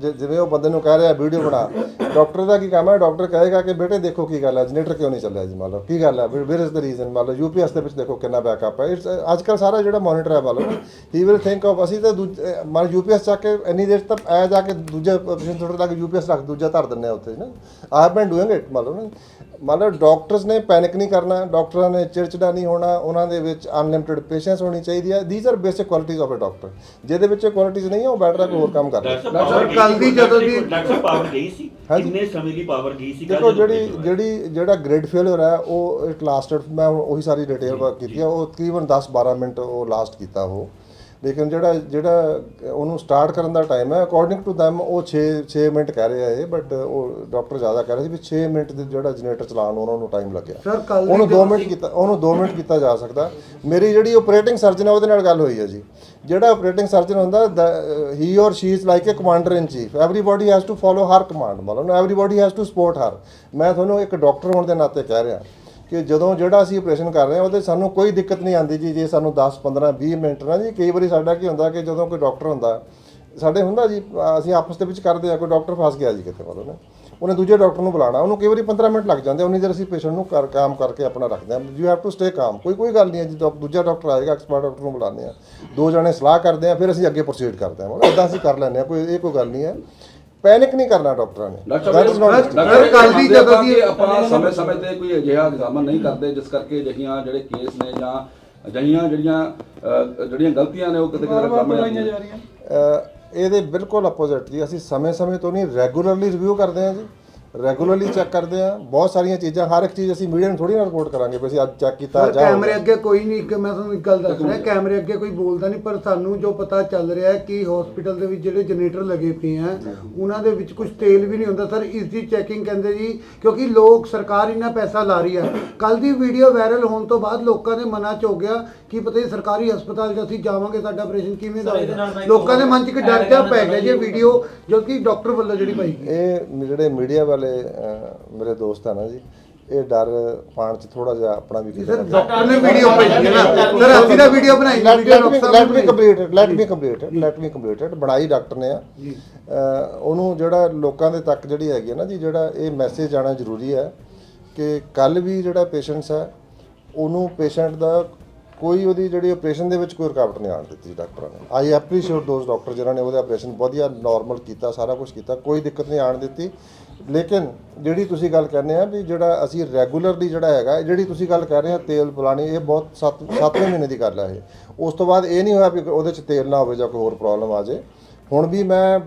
ਜ- ਜਿਵੇਂ ਉਹ ਬੰਦੇ ਨੂੰ ਕਹਿ ਰਿਹਾ, ਵੀਡੀਓ ਬਣਾ। ਡਾਕਟਰ ਦਾ ਕੀ ਕੰਮ ਹੈ? ਡਾਕਟਰ ਕਹੇਗਾ ਕਿ ਬੇਟੇ ਦੇਖੋ ਕੀ ਗੱਲ ਹੈ, ਜਨਰੇਟਰ ਕਿਉਂ ਨਹੀਂ ਚੱਲਿਆ ਜੀ ਮੰਨ ਲਓ? ਕੀ ਗੱਲ ਹੈ? ਵੇਅਰ ਇਜ਼ ਦ ਰੀਜ਼ਨ ਮੰਨ ਲਓ? ਯੂਪੀਐਸ ਦੇ ਵਿੱਚ ਦੇਖੋ ਕਿੰਨਾ ਬੈਕਅਪ ਹੈ। ਇਟਸ ਅੱਜ ਕੱਲ ਸਾਰਾ ਜਿਹੜਾ ਮੋਨੀਟਰ ਹੈ ਮੰਨ ਲਓ ਹੀ ਵਿਲ ਥਿੰਕ ਆਫ ਅਸੀਂ ਤਾਂ ਦੂਜ- ਅਹ ਮੰਨ ਯੂਪੀਐਸ ਚੱਕ ਕੇ ਇੰਨੀ ਦੇਰ ਤੱਕ ਐ ਜਾ ਕੇ ਦੂਜੇ ਪੇਸ਼ੈਂਟ ਥੋੜੇ ਲੱਗ ਯੂਪੀਐਸ ਰੱਖ, ਦੂਜਾ ਧਰ ਦਿੰਦੇ ਆ ਉੱਥੇ, ਨਾ। I have been doing it ਮੰਨ ਲਓ ਨਾ। ਮੰਨ ਲਓ ਡਾਕਟਰਸ ਨੇ ਪੈਨਿਕ ਨਹੀਂ ਕਰਨਾ ਡਾਕਟਰਾਂ ਨੇ ਚਿੜਚਿੜਾ ਨਹੀਂ ਹੋਣਾ ਉਹਨਾਂ ਦੇ ਵਿੱਚ ਅਨਲਿਮਿਟਿਡ ਪੇਸ਼ੈਂਸ ਹੋਣੀ ਚਾਹੀਦੀ ਹੈ। These are basic qualities of a doctor ਜਿਹਦੇ ਵਿੱਚ ਕੁਆਲਿਟੀਜ਼ ਨਹੀਂ ਹੈ ਉਹ ਬੈਟਰ ਹੈ ਕੋਈ ਹੋਰ ਕੰਮ ਕਰ ਰਿਹਾ ਡਾਕਟਰ ਕੱਲ੍ਹ ਦੀ ਜਦੋਂ ਦੀ- ਡਾਕਟਰ ਪਾਵਰ ਗਈ ਸੀ। ਕਿੰਨੇ ਸਮੇਂ ਲਈ ਪਾਵਰ ਗਈ ਸੀ ਦੇਖੋ ਜਿਹੜੀ ਜਿਹੜੀ ਜਿਹੜਾ ਗ੍ਰਿਡ ਫੇਲਿਅਰ ਹੈ ਉਹ ਇਟ ਲਾਸਟਡ ਮੈਂ ਉਹੀ ਸਾਰੀ ਡਿਟੇਲ ਕੀਤੀ ਆ ਉਹ ਤਕਰੀਬਨ 10 12 ਮਿੰਟ ਉਹ ਲਾਸਟ ਕੀਤਾ ਉਹ। ਲੇਕਿਨ ਜਿਹੜਾ ਜਿਹੜਾ ਉਹਨੂੰ ਸਟਾਰਟ ਕਰਨ ਦਾ ਟਾਈਮ ਹੈ ਅਕੋਰਡਿੰਗ ਟੂ them ਉਹ 6 6 ਮਿੰਟ ਕਹਿ ਰਹੇ ਇਹ ਬਟ ਉਹ ਡਾਕਟਰ ਜ਼ਿਆਦਾ ਕਹਿ ਰਹੇ ਸੀ ਵੀ 6 ਮਿੰਟ ਦੇ ਜਿਹੜਾ ਜਨਰੇਟਰ ਚਲਾਉਣ ਨੂੰ ਉਹਨਾਂ ਨੂੰ ਟਾਈਮ ਲੱਗਿਆ। ਉਹਨੂੰ 2 ਜਦੋਂ ਮਿੰਟ ਕੀਤਾ ਉਹਨੂੰ 2 ਮਿੰਟ ਕੀਤਾ ਜਾ ਸਕਦਾ। ਮੇਰੀ ਜਿਹੜੀ ਆਪਰੇਟਿੰਗ ਸਰਜਨ ਹੈ ਉਹਦੇ ਨਾਲ ਗੱਲ ਹੋਈ ਹੈ ਜੀ। ਜਿਹੜਾ ਆਪਰੇਟਿੰਗ ਸਰਜਨ ਹੁੰਦਾ ਹੀ ਔਰ she is like a commander in chief everybody has to follow her command ਮਤਲਬ everybody has to support her ਮੈਂ ਤੁਹਾਨੂੰ ਇੱਕ ਡਾਕਟਰ ਹੋਣ ਦੇ ਨਾਤੇ ਕਹਿ ਰਿਹਾ। ਕਿ ਜਦੋਂ ਜਿਹੜਾ ਅਸੀਂ ਆਪਰੇਸ਼ਨ ਕਰ ਰਹੇ ਹਾਂ, ਉਹਦੇ ਸਾਨੂੰ ਕੋਈ ਦਿੱਕਤ ਨਹੀਂ ਆਉਂਦੀ ਜੀ, ਜੇ ਸਾਨੂੰ 10 15 20 ਮਿੰਟ ਨਾ ਜੀ, ਕਈ ਵਾਰੀ ਸਾਡਾ ਕੀ ਹੁੰਦਾ ਕਿ ਜਦੋਂ ਕੋਈ ਡਾਕਟਰ ਹੁੰਦਾ, ਸਾਡੇ ਹੁੰਦਾ ਜੀ, ਅਸੀਂ ਆਪਸ ਦੇ ਵਿੱਚ ਕਰਦੇ ਆ ਕੋਈ ਡਾਕਟਰ ਫਸ ਗਿਆ ਜੀ ਕਿਤੇ ਮਤਲਬ ਨਾ, ਉਹਨੇ ਦੂਜੇ ਡਾਕਟਰ ਨੂੰ ਬੁਲਾਣਾ ਉਹਨੂੰ ਕਈ ਵਾਰੀ 15 ਮਿੰਟ ਲੱਗ ਜਾਂਦੇ ਉਨੀ ਦੇਰ ਅਸੀਂ ਪੇਸ਼ੈਂਟ ਨੂੰ ਕਰ, ਕੰਮ ਕਰਕੇ ਆਪਣਾ ਰੱਖਦੇ ਹਾਂ ਯੂ ਹੈਵ ਟੂ ਸਟੇ ਕਾਮ ਕੋਈ ਕੋਈ ਗੱਲ ਨਹੀਂ ਹੈ ਜੀ ਦੂਜਾ ਡਾਕਟਰ ਆਏਗਾ ਐਕਸਪਰਟ ਡਾਕਟਰ ਨੂੰ ਬੁਲਾਉਂਦੇ ਆ ਦੋ ਜਣੇ ਸਲਾਹ ਕਰਦੇ ਆ ਫਿਰ ਅਸੀਂ ਅੱਗੇ ਪ੍ਰੋਸੀਡ ਕਰਦੇ ਹਾਂ, ਮਤਲਬ ਇਦਾਂ ਅਸੀਂ ਕਰ ਲੈਂਦੇ ਆ ਕੋਈ, ਇਹ ਕੋਈ ਗੱਲ ਨਹੀਂ ਹੈ। ਪੈਨਿਕ ਨਹੀਂ ਕਰਨਾ ਡਾਕਟਰਾਂ ਨੇ। ਡਾਕਟਰ That is not ਸਾਹਿਬ justice. ਡਾਕਟਰ ਕੱਲ੍ਹ ਦੀ ਜਦੋਂ ਦੀ- ਆਪਾਂ ਸਮੇਂ ਸਮੇਂ ਤੇ ਕੋਈ ਅਜਿਹਾ ਐਗਜ਼ਾਮ ਨਹੀਂ ਕਰਦੇ ਜਿਸ ਕਰਕੇ ਅਜਿਹੀਆਂ ਜਿਹੜੇ ਕੇਸ ਨੇ ਜਾਂ ਅਜਿਹੀਆਂ ਜਿਹੜੀਆਂ ਅਹ, ਜਿਹੜੀਆਂ ਗਲਤੀਆਂ ਨੇ ਉਹ ਕਿਤੇ ਕਿਤੇ ਸਾਹਮਣੇ ਆਉਂਦੀਆਂ ਜਾ ਰਹੀਆਂ। ਅਹ ਇਹਦੇ ਬਿਲਕੁਲ ਆਪੋਜ਼ਿਟ ਜੀ। ਅਸੀਂ ਸਮੇਂ-ਸਮੇਂ ਤੋਂ ਨਹੀਂ ਰੈਗੂਲਰਲੀ ਰਿਵਿਊ ਕਰਦੇ ਹਾਂ ਜੀ। ਰੈਗੂਲਰਲੀ ਚੈੱਕ ਕਰਦੇ ਹਾਂ ਬਹੁਤ ਸਾਰੀਆਂ ਚੀਜ਼ਾਂ ਹਰ ਇੱਕ ਚੀਜ਼ ਅਸੀਂ ਮੀਡੀਆ ਨੂੰ ਥੋੜੀ ਨਾ ਰਿਪੋਰਟ ਕਰਾਂਗੇ ਵੀ ਅਸੀਂ ਅੱਜ ਚੈੱਕ ਕੀਤਾ ਜਾਂ ਹੋ ਕੈਮਰੇ। ਅੱਗੇ ਕੋਈ ਨਹੀਂ ਕਿ ਮੈਂ ਤੁਹਾਨੂੰ ਇੱਕ ਗੱਲ ਦੱਸ ਰਿਹਾ ਕੈਮਰੇ ਅੱਗੇ ਕੋਈ ਬੋਲਦਾ ਨਹੀਂ ਪਰ ਸਾਨੂੰ ਜੋ ਪਤਾ ਚੱਲ ਰਿਹਾ ਹੈ ਕਿ ਹਸਪੀਟਲ ਦੇ ਵਿੱਚ ਜਿਹੜੇ ਜਨਰੇਟਰ ਲੱਗੇ ਪਏ ਆ ਉਹਨਾਂ ਦੇ ਵਿੱਚ ਕੁਝ ਤੇਲ ਵੀ ਨਹੀਂ ਹੁੰਦਾ। ਸਰ ਇਸ ਦੀ ਚੈਕਿੰਗ ਕਹਿੰਦੇ ਜੀ ਕਿਉਂਕਿ ਲੋਕ ਸਰਕਾਰ ਇੰਨਾ ਪੈਸਾ ਲਾ ਰਹੀ ਹੈ ਕੱਲ ਦੀ ਵੀਡੀਓ ਵਾਇਰਲ ਹੋਣ ਤੋਂ ਬਾਅਦ ਲੋਕਾਂ ਦੇ ਮਨਾਂ 'ਚ ਹੋ ਗਿਆ ਕਿ ਪਤਾ ਨਹੀਂ ਸਰਕਾਰੀ ਹਸਪਤਾਲ 'ਚ ਅਸੀਂ ਜਾਵਾਂਗੇ ਸਾਡਾ ਆਪਰੇਸ਼ਨ ਕਿਵੇਂ ਦਾ ਹੋਏਗਾ। ਲੋਕਾਂ ਦੇ ਮਨ 'ਚ ਇੱਕ ਡਰ ਕਰਨਾ ਪੈ ਗਿਆ ਜੀ ਵੀਡੀਓ ਜੋ ਕਿ ਡਾਕਟਰ ਵੱਲੋਂ ਜਿਹੜੀ ਪਾਈ ਗਈ। ਇਹ ਜਿਹੜੇ ਮੀਡੀਆ ਵਾਲੇ ਮੇਰੇ ਦੋਸਤ ਆ ਨਾ ਜੀ ਇਹ ਡਰ ਪਾਣ ਚ ਥੋੜਾ ਜਿਹਾ ਆਪਣਾ ਵੀ ਸਰ ਡਾਕਟਰ ਨੇ ਵੀਡੀਓ ਹੈ ਨਾ। ਸਰ ਅਸੀਂ ਤਾਂ ਵੀਡੀਓ ਬਣਾਈ let me. Complete let me complete let me complete ਬਣਾਈ ਡਾਕਟਰ ਨੇ ਆ। ਉਹਨੂੰ ਜਿਹੜਾ ਲੋਕਾਂ ਦੇ ਤੱਕ ਜਿਹੜੀ ਹੈਗੀ ਨਾ ਜੀ ਜਿਹੜਾ ਇਹ ਮੈਸੇਜ ਆਣਾ ਜ਼ਰੂਰੀ ਹੈ ਕਿ ਕੱਲ ਵੀ ਜਿਹੜਾ ਪੇਸ਼ੈਂਟਸ ਹੈ ਉਹਨੂੰ ਪੇਸ਼ੈਂਟ ਦਾ ਕੋਈ ਉਹਦੀ ਜਿਹੜੀ ਆਪਰੇਸ਼ਨ ਦੇ ਵਿੱਚ ਕੋਈ ਰੁਕਾਵਟ ਨਹੀਂ ਆਉਣ ਦਿੱਤੀ ਡਾਕਟਰਾਂ ਨੇ। ਆਈ ਐਪਰੀਸ਼ੀਏਟ ਦੋਸ ਡਾਕਟਰ ਜਿਨ੍ਹਾਂ ਨੇ ਉਹਦਾ ਆਪਰੇਸ਼ਨ ਵਧੀਆ ਨਾਰਮਲ ਕੀਤਾ ਸਾਰਾ ਕੁਝ ਕੀਤਾ ਕੋਈ ਦਿੱਕਤ ਨਹੀਂ ਆਉਣ ਦਿੱਤੀ। ਲੇਕਿਨ ਜਿਹੜੀ ਤੁਸੀਂ ਗੱਲ ਕਹਿੰਦੇ ਆ ਵੀ ਜਿਹੜਾ ਅਸੀਂ ਰੈਗੂਲਰਲੀ ਜਿਹੜਾ ਹੈਗਾ, ਜਿਹੜੀ ਤੁਸੀਂ ਗੱਲ ਕਰ ਰਹੇ ਆ ਤੇਲ ਪੁਲਾਣੀ ਇਹ ਬਹੁਤ 7 7ਵੇਂ ਮਹੀਨੇ ਦੀ ਗੱਲ ਹੈ ਇਹ। ਉਸ ਤੋਂ ਬਾਅਦ ਇਹ ਨਹੀਂ ਹੋਇਆ ਵੀ ਉਹਦੇ ਚ ਤੇਲ ਨਾ ਹੋਵੇ ਜਾਂ ਕੋਈ ਹੋਰ ਪ੍ਰੋਬਲਮ ਆ ਜਾਏ ਹੁਣ ਵੀ ਮੈਂ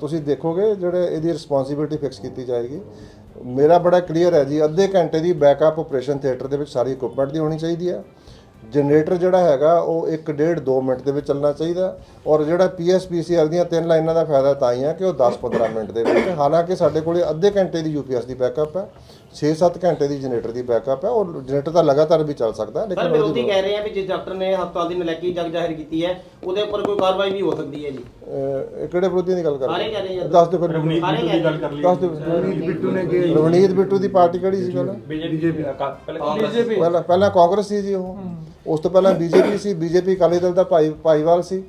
ਤੁਸੀਂ ਦੇਖੋਗੇ ਜਿਹੜੇ ਇਹਦੀ ਰਿਸਪੌਂਸਿਬਿਲਟੀ ਫਿਕਸ ਕੀਤੀ ਜਾਏਗੀ। ਮੇਰਾ ਬੜਾ ਕਲੀਅਰ ਹੈ ਜੀ, ਅੱਧੇ ਘੰਟੇ ਦੀ ਬੈਕਅਪ ਆਪਰੇਸ਼ਨ ਥੀਏਟਰ ਦੇ ਵਿੱਚ ਸਾਰੀ ਇਕਵਿਪਮੈਂਟ ਦੀ ਹੋਣੀ ਚਾਹੀਦੀ ਹੈ ਜਨਰੇਟਰ ਜਿਹੜਾ ਹੈਗਾ, ਉਹ 1 1.5 2 ਮਿੰਟ ਦੇ ਵਿੱਚ ਚੱਲਣਾ ਚਾਹੀਦਾ ਔਰ ਜਿਹੜਾ ਪੀਐਸਪੀਸੀਐਲ ਦੀਆਂ ਤਿੰਨ ਲਾਈਨਾਂ ਦਾ ਫਾਇਦਾ ਤਾਂ ਹੀ ਹੈ ਕਿ ਉਹ 10-15 ਮਿੰਟ ਦੇ ਵਿੱਚ। ਹਾਲਾਂਕਿ ਸਾਡੇ ਕੋਲੇ ਅੱਧੇ ਘੰਟੇ ਦੀ ਯੂਪੀਐਸ ਦੀ ਬੈਕਅਪ ਹੈ। 6-7 ਘੰਟੇ ਦੀ ਜਨਰੇਟਰ ਦੀ ਬੈਕਅਪ ਹੈ ਔਰ ਜਨਰੇਟਰ ਤਾਂ ਲਗਾਤਾਰ ਵੀ ਚੱਲ ਸਕਦਾ ਹੈ, ਸਰ ਲੇਕਿਨ ਵਿਰੋਧੀ ਕਹਿ ਰਹੇ ਆ ਵੀ ਜੇ ਡਾਕਟਰ ਨੇ ਹਸਪਤਾਲ ਦੀ ਨਲੈਕੀ ਜਗ ਜ਼ਾਹਿਰ ਕੀਤੀ ਹੈ ਉਹਦੇ ਉੱਪਰ ਕੋਈ ਕਾਰਵਾਈ ਵੀ ਹੋ ਸਕਦੀ ਹੈ ਜੀ। ਅਹ, ਇਹ ਕਿਹੜੇ ਵਿਰੋਧੀਆਂ ਦੀ ਗੱਲ ਕਰ ਸਾਰੇ ਕਹਿ ਰਹੇ ਆ। ਦੱਸ ਦਿਓ ਫਿਰ। ਰਵਨੀਤ ਰਵਨੀਤ ਬਿੱਟੂ ਦੀ ਗੱਲ ਕਰ ਦੱਸ ਦਿਓ। ਬਿੱਟੂ ਨੇ ਕਿ ਰਵਨੀਤ ਬਿੱਟੂ ਦੀ ਪਾਰਟੀ ਕਿਹੜੀ ਸੀ ਪਹਿਲਾਂ? ਬੀਜੇਪੀ ਪਹਿਲਾਂ ਪਹਿਲਾਂ ਕਾਂਗਰਸ ਸੀ ਜੀ ਉਹ। ਉਸ ਤੋਂ ਪਹਿਲਾਂ ਬੀਜੇਪੀ ਸੀ ਬੀਜੇਪੀ ਅਕਾਲੀ ਦਲ ਦਾ ਭਾਈ ਭਾਈਵਾਲ ਸੀ।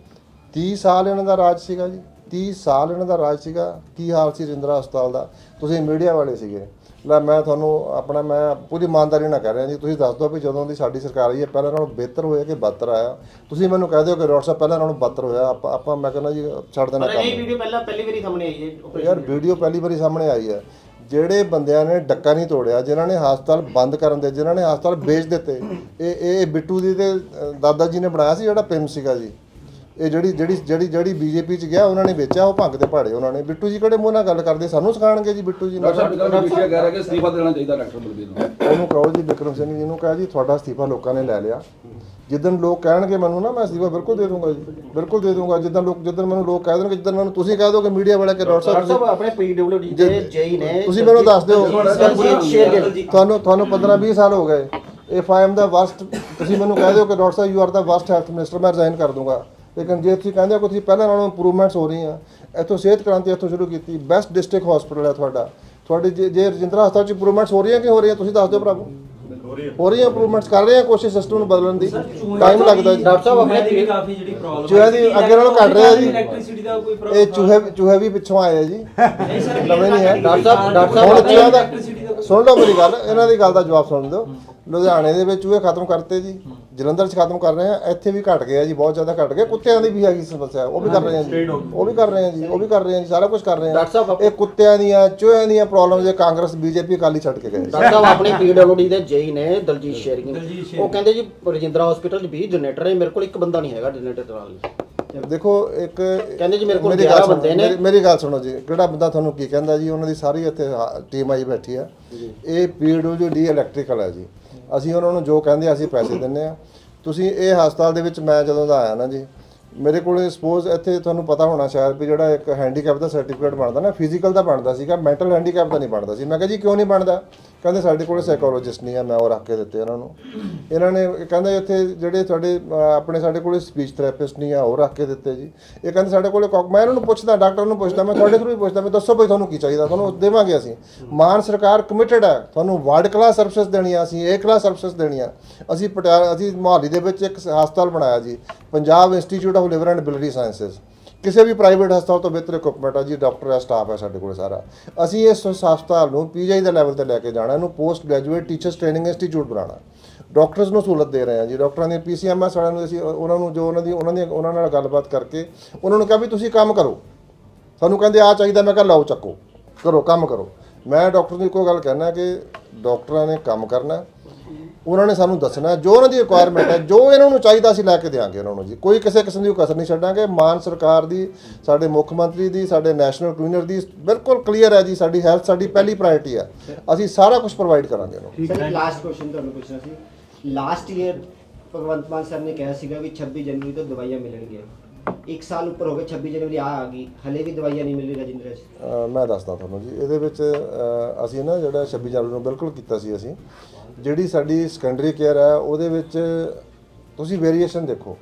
30 ਸਾਲ ਇਹਨਾਂ ਦਾ ਰਾਜ ਸੀਗਾ ਜੀ। 30 ਸਾਲ ਇਹਨਾਂ ਦਾ ਰਾਜ ਸੀਗਾ ਕੀ ਹਾਲ ਸੀ ਰਿੰਦਰਾ ਹਸਪਤਾਲ ਦਾ। ਤੁਸੀਂ ਮੀਡੀਆ ਵਾਲੇ ਸੀਗੇ। ਲੈ ਮੈਂ ਤੁਹਾਨੂੰ ਆਪਣਾ ਮੈਂ ਪੂਰੀ ਇਮਾਨਦਾਰੀ ਨਾਲ ਕਹਿ ਰਿਹਾ ਜੀ ਤੁਸੀਂ ਦੱਸ ਦਿਓ ਵੀ ਜਦੋਂ ਦੀ ਸਾਡੀ ਸਰਕਾਰ ਆਈ ਹੈ ਪਹਿਲਾਂ ਨਾਲੋਂ ਬਿਹਤਰ ਹੋਇਆ ਕਿ ਬਦਤਰ ਆਇਆ? ਤੁਸੀਂ ਮੈਨੂੰ ਕਹਿ ਦਿਓ ਕਿ ਡਾਕਟਰ ਸਾਹਿਬ ਪਹਿਲਾਂ ਨਾਲੋਂ ਬਦਤਰ ਹੋਇਆ? ਆਪਾਂ ਆਪਾਂ ਮੈਂ ਕਹਿੰਦਾ ਜੀ ਛੱਡ ਦੇਣਾ ਕੰਮ। ਇਹ ਵੀਡੀਓ ਪਹਿਲਾਂ ਪਹਿਲੀ ਵਾਰੀ ਸਾਹਮਣੇ ਆਈ ਹੈ ਯਾਰ ਵੀਡੀਓ ਪਹਿਲੀ ਵਾਰੀ ਸਾਹਮਣੇ ਆਈ ਹੈ। ਜਿਹੜੇ ਬੰਦਿਆਂ ਨੇ ਡੱਕਾ ਨਹੀਂ ਤੋੜਿਆ ਜਿਨ੍ਹਾਂ ਨੇ ਹਸਪਤਾਲ ਬੰਦ ਕਰਨ ਦੇ ਜਿਨ੍ਹਾਂ ਨੇ ਹਸਪਤਾਲ ਵੇਚ ਦਿੱਤੇ ਇਹ ਇਹ ਬਿੱਟੂ ਦੀ ਤੇ ਦਾਦਾ ਜੀ ਨੇ ਬਣਾਇਆ ਸੀ ਜਿਹੜਾ ਪਿੰਮ ਸੀਗਾ ਜੀ। ਇਹ ਜਿਹੜੀ ਜਿਹੜੀ ਜਿਹੜੀ ਜਿਹੜੀ ਬੀਜੇਪੀ ਚ ਗਿਆ ਉਹਨਾਂ ਨੇ ਵੇਚਿਆ ਉਹ ਭੰਗ ਦੇ ਭਾੜੇ ਉਹਨਾਂ ਨੇ। ਬਿੱਟੂ ਜੀ ਕਿਹੜੇ ਮੂੰਹ ਨਾਲ ਗੱਲ ਕਰਦੇ? ਸਾਨੂੰ ਸਿਖਾਣਗੇ ਜੀ ਬਿੱਟੂ ਜੀ ਨਾਲ। ਵਿਸ਼ੇ ਕਹਿ ਰਿਹਾ ਕਿ ਅਸਤੀਫਾ ਦੇਣਾ ਚਾਹੀਦਾ ਡਾਕਟਰ ਬਲਬੀਰ ਨੂੰ। ਉਹਨੂੰ ਕਹੋ ਜੀ ਵਿਕਰਮ ਸਿੰਘ ਜੀ ਨੂੰ ਕਹੋ ਜੀ ਤੁਹਾਡਾ ਅਸਤੀਫਾ ਲੋਕਾਂ ਨੇ ਲੈ ਲਿਆ। ਜਿੱਦਣ ਲੋਕ ਕਹਿਣਗੇ ਮੈਨੂੰ ਨਾ ਮੈਂ ਅਸਤੀਫਾ ਬਿਲਕੁਲ ਦੇ ਦੂੰਗਾ ਜੀ ਬਿਲਕੁਲ ਦੇ ਦੂੰਗਾ। ਜਿੱਦਣ ਲੋਕ ਜਿੱਦਣ ਮੈਨੂੰ ਲੋਕ ਕਹਿ ਦੇਣਗੇ ਜਿੱਦਣ ਮੈਨੂੰ ਤੁਸੀਂ ਕਹਿ ਦੋਗੇ ਮੀਡੀਆ ਵਾਲੇ ਕਿ ਡਾਕਟਰ ਸਾਹਿਬ ਆਪਣੇ ਪੀਡਬਲਯੂਡੀ ਦੇ ਜੇਈ ਨੇ ਤੁਸੀਂ ਮੈਨੂੰ ਦੱਸ ਦਿਓ। ਤੁਹਾਨੂੰ ਤੁਹਾਨੂੰ 15 20 ਸਾਲ ਹੋ ਗਏ। If I am the worst ਤੁਸੀਂ ਮੈਨੂੰ ਕਹਿ ਦਿਓ ਕਿ doctor Sahib you are the worst health minister ਮੈਂ ਰਿਜ਼ਾਈਨ ਕਰ ਦੂੰਗਾ। ਲੇਕਿਨ ਜੇ ਤੁਸੀਂ ਕਹਿੰਦੇ ਹੋ ਕਿ ਤੁਸੀਂ ਪਹਿਲਾਂ ਨਾਲੋਂ ਇੰਪਰੂਵਮੈਂਟਸ ਹੋ ਰਹੀਆਂ ਇੱਥੋਂ ਸਿਹਤ ਕ੍ਰਾਂਤੀ ਇੱਥੋਂ ਸ਼ੁਰੂ ਕੀਤੀ ਬੈਸਟ ਡਿਸਟ੍ਰਿਕਟ ਹਸਪੀਟਲ ਹੈ ਤੁਹਾਡਾ। ਤੁਹਾਡੇ ਜੇ ਜੇ ਰਜਿੰਦਰਾ ਹਸਪਤਾਲ ਚ ਇੰਪਰੂਵਮੈਂਟਸ ਹੋ ਰਹੀਆਂ ਕਿ ਹੋ ਰਹੀਆਂ? ਤੁਸੀਂ ਦੱਸ ਦਿਓ ਭਰਾਵੋ। ਹੋ ਰਹੀਆਂ। ਇੰਪਰੂਵਮੈਂਟਸ ਕਰ ਰਹੇ ਆ ਕੋਸ਼ਿਸ਼ ਸਿਸਟਮ ਨੂੰ ਬਦਲਣ ਦੀ। ਟਾਈਮ ਲੱਗਦਾ ਜੀ। ਡਾਕਟਰ ਸਾਹਿਬ ਆਪਣੇ ਵੀ ਕਾਫੀ ਜਿਹੜੀ ਪ੍ਰੋਬਲਮ ਚੂਹੇ ਦੀ ਅੱਗੇ ਨਾਲੋਂ ਘਟ ਰਿਹਾ ਜੀ। ਇਲੈਕਟ੍ਰਿਸਿਟੀ ਦਾ ਕੋਈ ਇਹ ਚੂਹੇ ਚੂਹੇ ਵੀ ਪਿੱਛੋਂ ਆਏ ਆ ਜੀ। ਨਹੀਂ ਸਰ ਨਵੇਂ ਨਹੀਂ ਹੈ। ਡਾਕਟਰ ਸਾਹਿਬ ਡਾਕਟਰ ਸਾਹਿਬ ਦਾ electricity ਦਾ ਸੁਣ ਲਓ ਮੇਰੀ ਗੱਲ ਇਹਨਾਂ ਦੀ ਗੱਲ ਦਾ ਜਵਾਬ ਸੁਣ ਦਿਓ। ਲੁਧਿਆਣੇ ਦੇ ਵਿੱਚ ਚੂਹੇ ਖਤਮ ਕਰਤੇ ਜੀ। ਜਲੰਧਰ 'ਚ ਖਤਮ ਕਰ ਰਹੇ ਆ ਇੱਥੇ ਵੀ ਘਟ ਗਿਆ ਜੀ ਬਹੁਤ ਜ਼ਿਆਦਾ ਘਟ ਗਿਆ। ਕੁੱਤਿਆਂ ਦੀ ਵੀ ਹੈਗੀ ਸਮੱਸਿਆ ਉਹ ਵੀ ਕਰ ਰਹੇ ਆ ਜੀ। ਉਹ ਵੀ ਕਰ ਰਹੇ ਆ ਜੀ ਉਹ ਵੀ ਕਰ ਰਹੇ ਆ ਜੀ ਸਾਰਾ ਕੁਝ ਕਰ ਰਹੇ ਆ। ਡਾਕਟਰ ਸਾਹਿਬ, ਇਹ ਕੁੱਤਿਆਂ ਦੀਆਂ ਚੂਹਿਆਂ ਦੀਆਂ ਪ੍ਰੋਬਲਮਸ ਇਹ ਕਾਂਗਰਸ ਬੀਜੇਪੀ ਅਕਾਲੀ ਛੱਡ ਕੇ ਗਏ। ਡਾਕਟਰ ਸਾਹਿਬ ਆਪਣੇ ਪੀਡਬਲਯੂਡੀ ਦੇ ਜੇਈ ਨੇ ਦਲਜੀਤ ਸ਼ੇਰਗਿਲ। ਉਹ ਕਹਿੰਦੇ ਜੀ ਰਜਿੰਦਰਾ ਹਸਪੀਟਲ 'ਚ 20 ਜਨਰੇਟਰ ਹੈ ਮੇਰੇ ਕੋਲ ਇੱਕ ਬੰਦਾ ਨਹੀਂ ਹੈਗਾ ਜਨਰੇਟਰ ਚਲਾਉਣ ਲਈ ਦੇਖੋ ਇੱਕ ਕਹਿੰਦੇ ਜੀ ਮੇਰੇ ਕੋਲ ਮੇਰੀ ਗੱਲ 11 ਸੁਣੋ, ਬੰਦੇ ਨੇ। ਮੇਰੀ- ਗੱਲ ਸੁਣੋ ਜੀ ਕਿਹੜਾ ਬੰਦਾ ਤੁਹਾਨੂੰ ਕੀ ਕਹਿੰਦਾ ਜੀ? ਉਹਨਾਂ ਦੀ ਸਾਰੀ ਇੱਥੇ ਟੀਮ ਆਈ ਬੈਠੀ ਆ। ਇਹ ਪੀਡਬਲਯੂ ਡੀ ਇਲੈਕਟ੍ਰੀਕਲ ਹੈ ਜੀ। ਅਸੀਂ ਉਹਨਾਂ ਨੂੰ ਜੋ ਕਹਿੰਦੇ ਆ, ਅਸੀਂ ਪੈਸੇ ਦਿੰਨੇ ਆ। ਤੁਸੀਂ ਇਹ ਹਸਪਤਾਲ ਦੇ ਵਿੱਚ ਮੈਂ ਜਦੋਂ ਦਾ ਆਇਆ ਨਾ ਜੀ ਮੇਰੇ ਕੋਲ ਸਪੋਜ਼ ਇੱਥੇ ਤੁਹਾਨੂੰ ਪਤਾ ਹੋਣਾ ਸ਼ਾਇਦ ਵੀ ਜਿਹੜਾ ਇੱਕ ਹੈਂਡੀਕੈਪ ਦਾ ਸਰਟੀਫਿਕੇਟ ਬਣਦਾ ਨਾ ਫਿਜ਼ੀਕਲ ਦਾ ਬਣਦਾ ਸੀਗਾ ਮੈਂਟਲ ਹੈਂਡੀਕੈਪ ਦਾ ਨਹੀਂ ਬਣਦਾ ਸੀ। ਮੈਂ ਕਿਹਾ ਜੀ ਕਿਉਂ ਨਹੀਂ ਬਣਦਾ? ਕਹਿੰਦੇ ਸਾਡੇ ਕੋਲ ਸਾਈਕੋਲੋਜਿਸਟ ਨਹੀਂ ਆ, ਮੈਂ ਉਹ ਰੱਖ ਕੇ ਦਿੱਤੇ ਇਹਨਾਂ ਨੂੰ। ਇਹਨਾਂ ਨੇ ਕਹਿੰਦੇ ਇੱਥੇ ਜਿਹੜੇ ਤੁਹਾਡੇ ਆਪਣੇ ਸਾਡੇ ਕੋਲ ਸਪੀਚ ਥੈਰੇਪਿਸਟ ਨਹੀਂ ਆ, ਉਹ ਰੱਖ ਕੇ ਦਿੱਤੇ ਜੀ। ਇਹ ਕਹਿੰਦੇ ਸਾਡੇ ਕੋਲ ਮੈਂ ਇਹਨਾਂ ਨੂੰ ਪੁੱਛਦਾ, ਡਾਕਟਰ ਨੂੰ ਪੁੱਛਦਾ, ਮੈਂ ਤੁਹਾਡੇ ਥਰੂ ਵੀ ਪੁੱਛਦਾ, ਮੈਂ ਦੱਸੋ ਭਾਈ ਤੁਹਾਨੂੰ ਕੀ ਚਾਹੀਦਾ, ਤੁਹਾਨੂੰ ਦੇਵਾਂਗੇ ਅਸੀਂ। ਮਾਨ ਸਰਕਾਰ ਕਮਿਟਡ ਹੈ ਤੁਹਾਨੂੰ ਵਰਲਡ ਕਲਾਸ ਸਰਵਿਸਿਜ਼ ਦੇਣੀਆਂ ਅਸੀਂ ਏ ਕਲਾਸ ਸਰਵਿਸਿਜ਼ ਦੇਣੀਆਂ। ਅਸੀਂ ਪਟਿਆਲਾ ਅਸੀਂ ਮੋਹਾਲੀ ਦੇ ਵਿੱਚ ਇੱਕ ਹਸਪਤਾਲ ਬਣਾਇਆ ਜੀ, Punjab institute of liver and biliary sciences ਕਿਸੇ ਵੀ ਪ੍ਰਾਈਵੇਟ ਹਸਪਤਾਲ ਤੋਂ ਬਿਹਤਰ ਇਕਵਿਪਮੈਂਟ ਆ ਜੀ ਡਾਕਟਰ ਹੈ ਸਟਾਫ ਹੈ ਸਾਡੇ ਕੋਲ ਸਾਰਾ। ਅਸੀਂ ਇਸ ਹਸਪਤਾਲ ਨੂੰ ਪੀਜੀ ਦੇ ਲੈਵਲ ਤੇ ਲੈ ਕੇ ਜਾਣਾ, ਇਹਨੂੰ post graduate teachers training institute ਬਣਾਉਣਾ। ਡਾਕਟਰਸ ਨੂੰ ਸਹੂਲਤ ਦੇ ਰਹੇ ਹਾਂ ਜੀ ਡਾਕਟਰਾਂ ਦੀਆਂ ਪੀਸੀਐਮਐਸ ਵਾਲਿਆਂ ਨੂੰ ਅਸੀਂ, ਉਹਨਾਂ ਨੂੰ ਜੋ ਉਹਨਾਂ ਦੀ ਉਹਨਾਂ ਦੀ ਉਹਨਾਂ ਨਾਲ ਗੱਲਬਾਤ ਕਰਕੇ ਉਹਨਾਂ ਨੂੰ ਕਿਹਾ ਵੀ ਤੁਸੀਂ ਕੰਮ ਕਰੋ। ਸਾਨੂੰ ਕਹਿੰਦੇ ਆ ਚਾਹੀਦਾ, ਮੈਂ ਕਿਹਾ ਲਓ ਚੱਕੋ। ਕਰੋ, ਕੰਮ ਕਰੋ। ਮੈਂ ਡਾਕਟਰ ਨੂੰ ਇੱਕੋ ਗੱਲ ਕਹਿਣਾ ਕਿ ਡਾਕਟਰਾਂ ਨੇ ਕੰਮ ਕਰਨਾ। ਉਹਨਾਂ ਨੇ ਸਾਨੂੰ ਦੱਸਣਾ ਜੋ ਉਹਨਾਂ ਦੀ ਰਿਕੁਆਇਰਮੈਂਟ ਹੈ ਜੋ ਇਹਨਾਂ ਨੂੰ ਚਾਹੀਦਾ ਅਸੀਂ ਲੈ ਕੇ ਦੇਵਾਂਗੇ ਉਹਨਾਂ ਨੂੰ ਜੀ। ਕੋਈ ਕਿਸੇ ਕਿਸਮ ਦੀ ਕਸਰ ਨਹੀਂ ਛੱਡਾਂਗੇ। ਮਾਨ ਸਰਕਾਰ ਦੀ ਸਾਡੇ ਮੁੱਖ ਮੰਤਰੀ ਦੀ ਸਾਡੇ ਨੈਸ਼ਨਲ ਕਨਵੀਨਰ ਦੀ ਬਿਲਕੁਲ ਕਲੀਅਰ ਹੈ ਜੀ ਸਾਡੀ ਹੈਲਥ ਸਾਡੀ ਪਹਿਲੀ ਪ੍ਰਾਇੋਰਟੀ ਹੈ। ਅਸੀਂ ਸਾਰਾ ਕੁਝ ਪ੍ਰੋਵਾਈਡ ਕਰਾਂਗੇ ਉਹਨਾਂ ਨੂੰ। ਸਰ ਲਾਸਟ ਕੁਐਸਚਨ ਤੁਹਾਨੂੰ ਪੁੱਛਣਾ ਸੀ। Last year Bhagwant Mann sir ਨੇ ਕਿਹਾ ਸੀਗਾ ਵੀ 26 ਜਨਵਰੀ ਤੋਂ ਦਵਾਈਆਂ ਮਿਲਣਗੀਆਂ। ਇੱਕ ਸਾਲ ਉੱਪਰ ਹੋ ਗਿਆ 26 ਜਨਵਰੀ ਆ ਆ ਗਈ। ਹਲੇ ਵੀ ਦਵਾਈਆਂ ਨਹੀਂ ਮਿਲ ਰਹੀ ਰਜਿੰਦਰਾ ਜੀ। ਮੈਂ ਦੱਸਦਾ ਤੁਹਾਨੂੰ ਜੀ ਇਹਦੇ ਵਿੱਚ ਅਸੀਂ ਨਾ ਜਿਹੜਾ 26 ਜਨਵਰੀ ਨੂੰ ਬਿਲਕੁਲ ਕੀਤਾ ਸੀ ਅਸੀਂ ਜਿਹੜੀ ਸਾਡੀ ਸੈਕੰਡਰੀ ਕੇਅਰ ਹੈ, ਉਹਦੇ ਵਿੱਚ ਤੁਸੀਂ ਵੇਰੀਏਸ਼ਨ ਦੇਖੋ।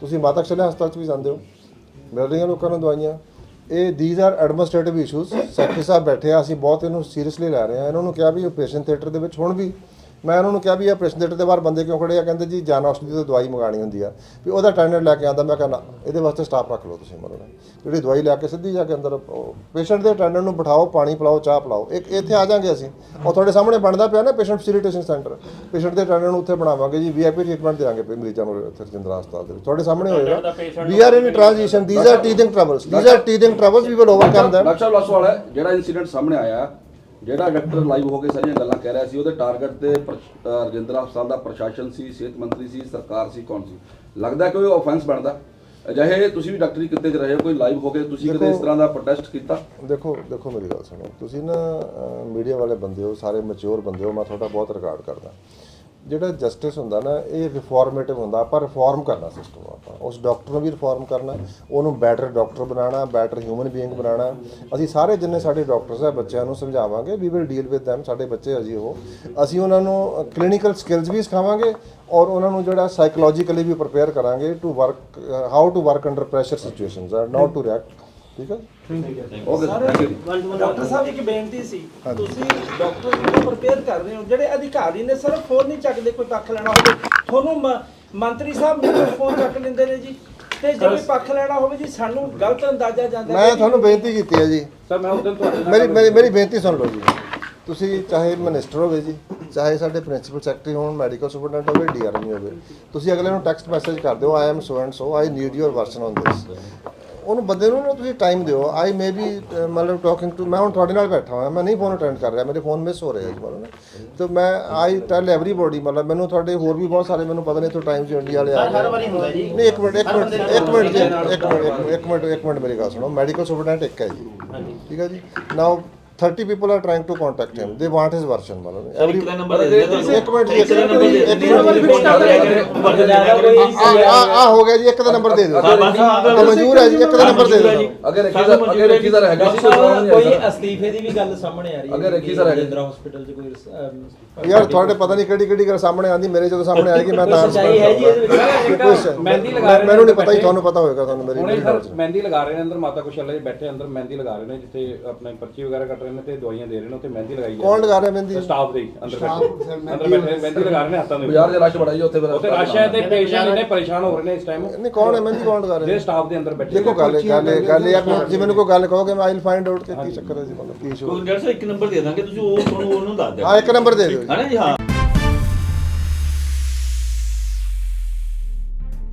ਤੁਸੀਂ ਮਾਤਾ ਕਸ਼ਲਿਆ ਹਸਪਤਾਲ 'ਚ ਵੀ ਜਾਂਦੇ ਹੋ। ਮਿਲ ਰਹੀਆਂ ਲੋਕਾਂ ਨੂੰ ਦਵਾਈਆਂ। ਇਹ these are administrative issues secretary ਸਾਹਿਬ ਬੈਠੇ ਆ, ਅਸੀਂ ਬਹੁਤ ਇਹਨੂੰ ਸੀਰੀਅਸਲੀ ਲੈ ਰਹੇ ਹਾਂ। ਇਹਨਾਂ ਨੂੰ ਕਿਹਾ ਵੀ ਆਪਰੇਸ਼ਨ ਥੀਏਟਰ ਦੇ ਵਿੱਚ ਹੁਣ ਵੀ। ਮੈਂ ਉਹਨਾਂ ਨੂੰ ਕਿਹਾ ਵੀ ਇਹ ਆਪਰੇਸ਼ਨ ਥੀਏਟਰ ਦੇ ਬਾਹਰ ਬੰਦੇ ਕਿਉਂ ਖੜੇ ਆ? ਕਹਿੰਦੇ ਜੀ ਜਾਨ ਔਸ਼ਧੀ ਤੋਂ ਦਵਾਈ ਮੰਗਾਣੀ ਹੁੰਦੀ ਆ। ਵੀ ਉਹਦਾ ਟੈਂਡਰ ਲੈ ਕੇ ਆਂਦਾ ਮੈਂ ਕਹਿੰਦਾ ਇਹਦੇ ਵਾਸਤੇ ਸਟਾਫ ਰੱਖ ਲਓ ਤੁਸੀਂ ਮਤਲਬ। ਜਿਹੜੀ ਦਵਾਈ ਲੈ ਕੇ ਸਿੱਧੀ ਜਾ ਕੇ ਅੰਦਰ ਪੇਸ਼ੈਂਟ ਦੇ ਟੈਂਡਰ ਨੂੰ ਬਿਠਾਓ ਪਾਣੀ ਪਿਲਾਓ ਚਾਹ ਪਿਲਾਓ। ਇੱਕ ਇੱਥੇ ਆ ਜਾਾਂਗੇ ਅਸੀਂ। ਉਹ ਤੁਹਾਡੇ ਸਾਹਮਣੇ ਬਣਦਾ ਪਿਆ ਨਾ ਪੇਸ਼ੈਂਟ ਫੈਸਿਲਿਟੇਸ਼ਨ ਸੈਂਟਰ ਪੇਸ਼ੈਂਟ ਦੇ ਟੈਂਡਰ ਨੂੰ ਉੱਥੇ ਬਣਾਵਾਂਗੇ ਜੀ ਵੀਆਈਪੀ ਟ੍ਰੀਟਮੈਂਟ ਦੇਵਾਂਗੇ ਪੇ ਮਰੀਜ਼ਾਂ ਨੂੰ ਇੱਥੇ ਰਜਿੰਦਰਾ ਹਸਪਤਾਲ ਦੇ ਵਿੱਚ। ਤੁਹਾਡੇ ਸਾਹਮਣੇ ਹੋਏਗਾ। We are in transition these are teething troubles these are teething troubles we will overcome them. Doctor Sahib last ਵਾਲਾ ਹੈ, ਜਿਹੜਾ ਇਨਸੀਡੈਂਟ ਸਾਹਮਣੇ ਆਇਆ ਜਿਹੜਾ ਡਾਕਟਰ ਲਾਈਵ ਹੋ ਕੇ ਸਾਰੀਆਂ ਗੱਲਾਂ ਕਹਿ ਰਿਹਾ ਸੀ ਉਹਦੇ ਟਾਰਗੇਟ ਤੇ ਰਜਿੰਦਰਾ ਹਸਪਤਾਲ ਦਾ ਪ੍ਰਸ਼ਾਸਨ ਸੀ ਸਿਹਤ ਮੰਤਰੀ ਸੀ ਸਰਕਾਰ ਸੀ ਕੌਣ ਸੀ? ਲੱਗਦਾ ਕੋਈ ਆਫੈਂਸ ਬਣਦਾ? ਅਜਿਹੇ ਤੁਸੀਂ ਵੀ ਡਾਕਟਰੀ ਕਿੱਤੇ 'ਚ ਰਹੇ ਹੋ ਕੋਈ ਲਾਈਵ ਹੋ ਕੇ ਤੁਸੀਂ ਕਦੇ ਇਸ ਤਰ੍ਹਾਂ ਦਾ ਪ੍ਰੋਟੈਸਟ ਕੀਤਾ? ਦੇਖੋ ਦੇਖੋ ਮੇਰੀ ਗੱਲ ਸੁਣੋ। ਤੁਸੀਂ ਨਾ ਮੀਡੀਆ ਵਾਲੇ ਬੰਦੇ ਹੋ ਸਾਰੇ ਮੈਚੁਰ ਬੰਦੇ ਹੋ ਮੈਂ ਤੁਹਾਡਾ ਬਹੁਤ ਰਿਕਾਰਡ ਕਰਦਾ। ਜਿਹੜਾ ਜਸਟਿਸ ਹੁੰਦਾ ਨਾ, ਇਹ ਰਿਫਾਰਮੇਟਿਵ ਹੁੰਦਾ, ਆਪਾਂ ਰਿਫਾਰਮ ਕਰਨਾ ਸਿਸਟਮ ਆਪਾਂ। ਉਸ ਡਾਕਟਰ ਨੂੰ ਵੀ ਰਿਫਾਰਮ ਕਰਨਾ, ਉਹਨੂੰ ਬੈਟਰ ਡਾਕਟਰ ਬਣਾਉਣਾ ਬੈਟਰ ਹਿਊਮਨ ਬੀਇੰਗ ਬਣਾਉਣਾ। ਅਸੀਂ ਸਾਰੇ ਜਿੰਨੇ ਸਾਡੇ ਡਾਕਟਰਸ ਆ, ਬੱਚਿਆਂ ਨੂੰ ਸਮਝਾਵਾਂਗੇ we will deal with them, ਸਾਡੇ ਬੱਚੇ ਅਜੀ ਉਹ। ਅਸੀਂ ਉਹਨਾਂ ਨੂੰ ਕਲੀਨਿਕਲ ਸਕਿੱਲਸ ਵੀ ਸਿਖਾਵਾਂਗੇ ਔਰ ਉਹਨਾਂ ਨੂੰ ਜਿਹੜਾ ਸਾਈਕੋਲੋਜੀਕਲੀ ਵੀ ਪ੍ਰਪੇਅਰ ਕਰਾਂਗੇ to work how to work under pressure situations and not to react ਠੀਕ ਹੈ ਓਕੇ ਥੈਂਕ ਯੂ ਡਾਕਟਰ ਸਾਹਿਬ ਇੱਕ ਬੇਨਤੀ ਸੀ। ਤੁਸੀਂ ਡਾਕਟਰ ਨੂੰ ਪ੍ਰਪੇਅਰ ਕਰ ਰਹੇ ਹੋ ਜਿਹੜੇ ਅਧਿਕਾਰੀ ਨੇ ਸਿਰਫ ਫੋਨ ਨਹੀਂ ਚੱਕਦੇ ਕੋਈ ਪੱਖ ਲੈਣਾ ਹੋਵੇ ਤੁਹਾਨੂੰ ਮ- ਮੰਤਰੀ ਸਾਹਿਬ ਮੇਰੇ ਫੋਨ ਚੱਕ ਲੈਂਦੇ ਨੇ ਜੀ? ਤੇ ਜੇ ਕੋਈ ਪੱਖ ਲੈਣਾ ਹੋਵੇ ਜੀ ਸਾਨੂੰ ਗਲਤ ਅੰਦਾਜ਼ਾ ਜਾਂਦਾ ਮੈਂ ਤੁਹਾਨੂੰ ਬੇਨਤੀ ਕੀਤੀ ਹੈ ਜੀ। ਸਰ ਮੈਂ ਉਸ ਦਿਨ ਤੁਹਾਡੇ ਨਾਲ ਮੇਰੀ ਮੇਰੀ ਮੇਰੀ ਬੇਨਤੀ ਸੁਣ ਲਓ ਜੀ। ਤੁਸੀਂ ਚਾਹੇ ਮਿਨਿਸਟਰ ਹੋਵੇ ਜੀ ਚਾਹੇ ਸਾਡੇ ਪ੍ਰਿੰਸੀਪਲ ਸੈਕਟਰੀ ਹੋਣ ਮੈਡੀਕਲ ਸੁਪਰਡੈਂਟ ਹੋਵੇ ਡੀਆਰਐਮ ਹੋਵੇ ਤੁਸੀਂ ਅਗਲੇ ਨੂੰ ਟੈਕਸਟ ਮੈਸੇਜ ਕਰ ਦਿਓ I am so and so I need your version on this ਉਹਨੂੰ ਬੰਦੇ ਨੂੰ ਨਾ ਤੁਸੀਂ ਟਾਈਮ ਦਿਓ। ਆਈ ਮੇ ਬੀ ਮਤਲਬ ਟਾਕਿੰਗ ਟੂ ਮੈਂ ਹੁਣ ਤੁਹਾਡੇ ਨਾਲ ਬੈਠਾ ਹਾਂ ਮੈਂ ਨਹੀਂ ਫੋਨ ਅਟੈਂਡ ਕਰ ਰਿਹਾ। ਮੇਰੇ ਫੋਨ ਮਿਸ ਹੋ ਰਹੇ ਜੀ ਮਤਲਬ ਤੇ ਮੈਂ ਆਈ ਟੈਲ ਐਵਰੀਬਾਡੀ ਮਤਲਬ ਮੈਨੂੰ ਤੁਹਾਡੇ ਹੋਰ ਵੀ ਬਹੁਤ ਸਾਰੇ ਮੈਨੂੰ ਪਤਾ ਨਹੀਂ ਇੱਥੋਂ ਟਾਈਮਸ ਇੰਡੀਆ ਵਾਲੇ ਆ ਗਏ। ਜੀ। ਨਹੀਂ ਇੱਕ ਮਿੰਟ ਇੱਕ ਮਿੰਟ ਇੱਕ ਮਿੰਟ ਜੀ ਇੱਕ ਮਿੰਟ ਇੱਕ ਮਿੰਟ ਇੱਕ ਮਿੰਟ ਇੱਕ ਮਿੰਟ ਮੇਰੀ ਗੱਲ ਸੁਣੋ। ਮੈਡੀਕਲ ਸੁਪਰਡੈਂਟ ਇੱਕ ਹੈ ਜੀ। ਠੀਕ ਹੈ ਜੀ? Now 30 people are trying to contact him. They want his version sir every ਇੱਕ ਦਾ ਨੰਬਰ ਦੇ ਦਿਓ ਇੱਕ ਮਿੰਟ ਜੀ ਇੱਕ ਦਾ ਨੰਬਰ ਦੇ ਇੱਕ ਦਿਓ ਆ ਆ ਹੋ ਗਿਆ ਜੀ ਇੱਕ ਦਾ ਨੰਬਰ ਦੇ ਦਿਓ। ਮਨਜ਼ੂਰ ਹੈ ਜੀ ਇੱਕ ਦਾ ਨੰਬਰ ਦੇ ਦਿਓ। ਅਗਰ ਅਗਰ ਇੱਕ ਦਾ ਹੈਗਾ ਕੋਈ ਸਰ ਅਸਤੀਫੇ ਦੀ ਵੀ ਗੱਲ ਸਾਹਮਣੇ ਆ ਰਹੀ ਹੈ ਅਗਰ ਹੀ ਸਰ ਹੈਗਾ। ਹਸਪੀਟਲ 'ਚ ਕੋਈ ਯਾਰ ਤੁਹਾਡੇ ਪਤਾ ਨਹੀਂ ਕਿਹੜੀ ਕਿਹੜੀ ਗੱਲ ਸਾਹਮਣੇ ਆਂਦੀ ਮੇਰੇ ਜਦੋਂ ਸਾਹਮਣੇ ਆਏਗੀ ਮੈਂ ਤਾਂ ਸੱਚਾਈ ਹੈ ਜੀ ਇਹਦੇ ਵਿੱਚ? ਕੁਛ- ਮਹਿੰਦੀ ਲਗਾ ਰਹੇ ਨੇ ਮੈਨੂੰ ਨਹੀਂ ਪਤਾ। ਤੁਹਾਨੂੰ ਪਤਾ ਹੋਵੇਗਾ ਤੁਹਾਨੂੰ ਮੇਰੀ ਸਰ। ਮਹਿੰਦੀ ਲਗਾ ਰਹੇ ਨੇ ਅੰਦਰ ਮਾਤਾ ਕੁਸ਼ਲ ਜੀ ਬੈਠੇ ਅੰਦਰ ਮਹਿੰਦੀ ਲਗਾ ਰਹੇ ਨੇ ਜਿੱਥੇ ਆਪਣੇ ਪਰਚੀ ਵਗੈਰਾ ਕੱਟ ਰਹੇ ਨੇ ਤੇ ਦਵਾਈਆਂ ਦੇ ਰਹੇ ਨੇ ਉੱਥੇ ਮਹਿੰਦੀ ਲਗਾਈ ਕੌਣ ਲਗਾ ਰਿਹਾ ਮਹਿੰਦੀ? ਸਟਾਫ ਦੇ ਹੀ ਅੰਦਰ ਬੈਠੇ। ਅੰਦਰ ਬੈਠੇ ਮਹਿੰਦੀ ਲਗਾ ਰਹੇ ਨੇ ਹੱਥਾਂ ਦੇ ਵਿੱਚ। ਬਾਜ਼ਾਰ ਰਸ਼ ਬੜਾ ਜੀ ਉੱਥੇ ਫਿਰ ਉੱਥੇ ਰਸ਼ ਹੈ ਤੇ ਪੇਸ਼ੈਂਟ ਇੰਨੇ ਪਰੇਸ਼ਾਨ ਹੋ ਰਹੇ ਨੇ ਇਸ ਟਾਈਮ ਨਹੀਂ ਕੌਣ ਹੈ? ਮਹਿੰਦੀ ਕੌਣ ਲਗਾ ਰਿਹਾ? ਜਿਹੜੇ ਸਟਾਫ ਦੇ ਅੰਦਰ ਬੈਠੇ ਦੇਖੋ ਗੱਲ ਗੱਲ ਗੱਲ ਇਹ ਆ ਕਿ ਜੇ ਮੈਨੂੰ ਕੋਈ ਗੱਲ ਕਹੋਗੇ ਮੈਂ ਆਈਲ ਫਾਈਂਡ ਆਊਟ ਕਿ ਕੀ ਚੱਕਰ ਹੈ ਜੀ ਮਤਲਬ ਕੀ ਇਸ਼ੂ ਕੋਈ ਡਾਕਟਰ ਸਾਹਿਬ ਇੱਕ ਨੰਬਰ ਦੇ ਦਾਂਗੇ ਤੁਸੀਂ ਉਹ ਤੁਹਾਨੂੰ ਉਹਨੂੰ ਦੱਸ ਦਿਓ। ਹਾਂ ਇੱਕ ਨੰਬਰ ਦੇ ਦਿਓ ਜੀ। ਹੈ ਨਾ ਜੀ ਹਾਂ।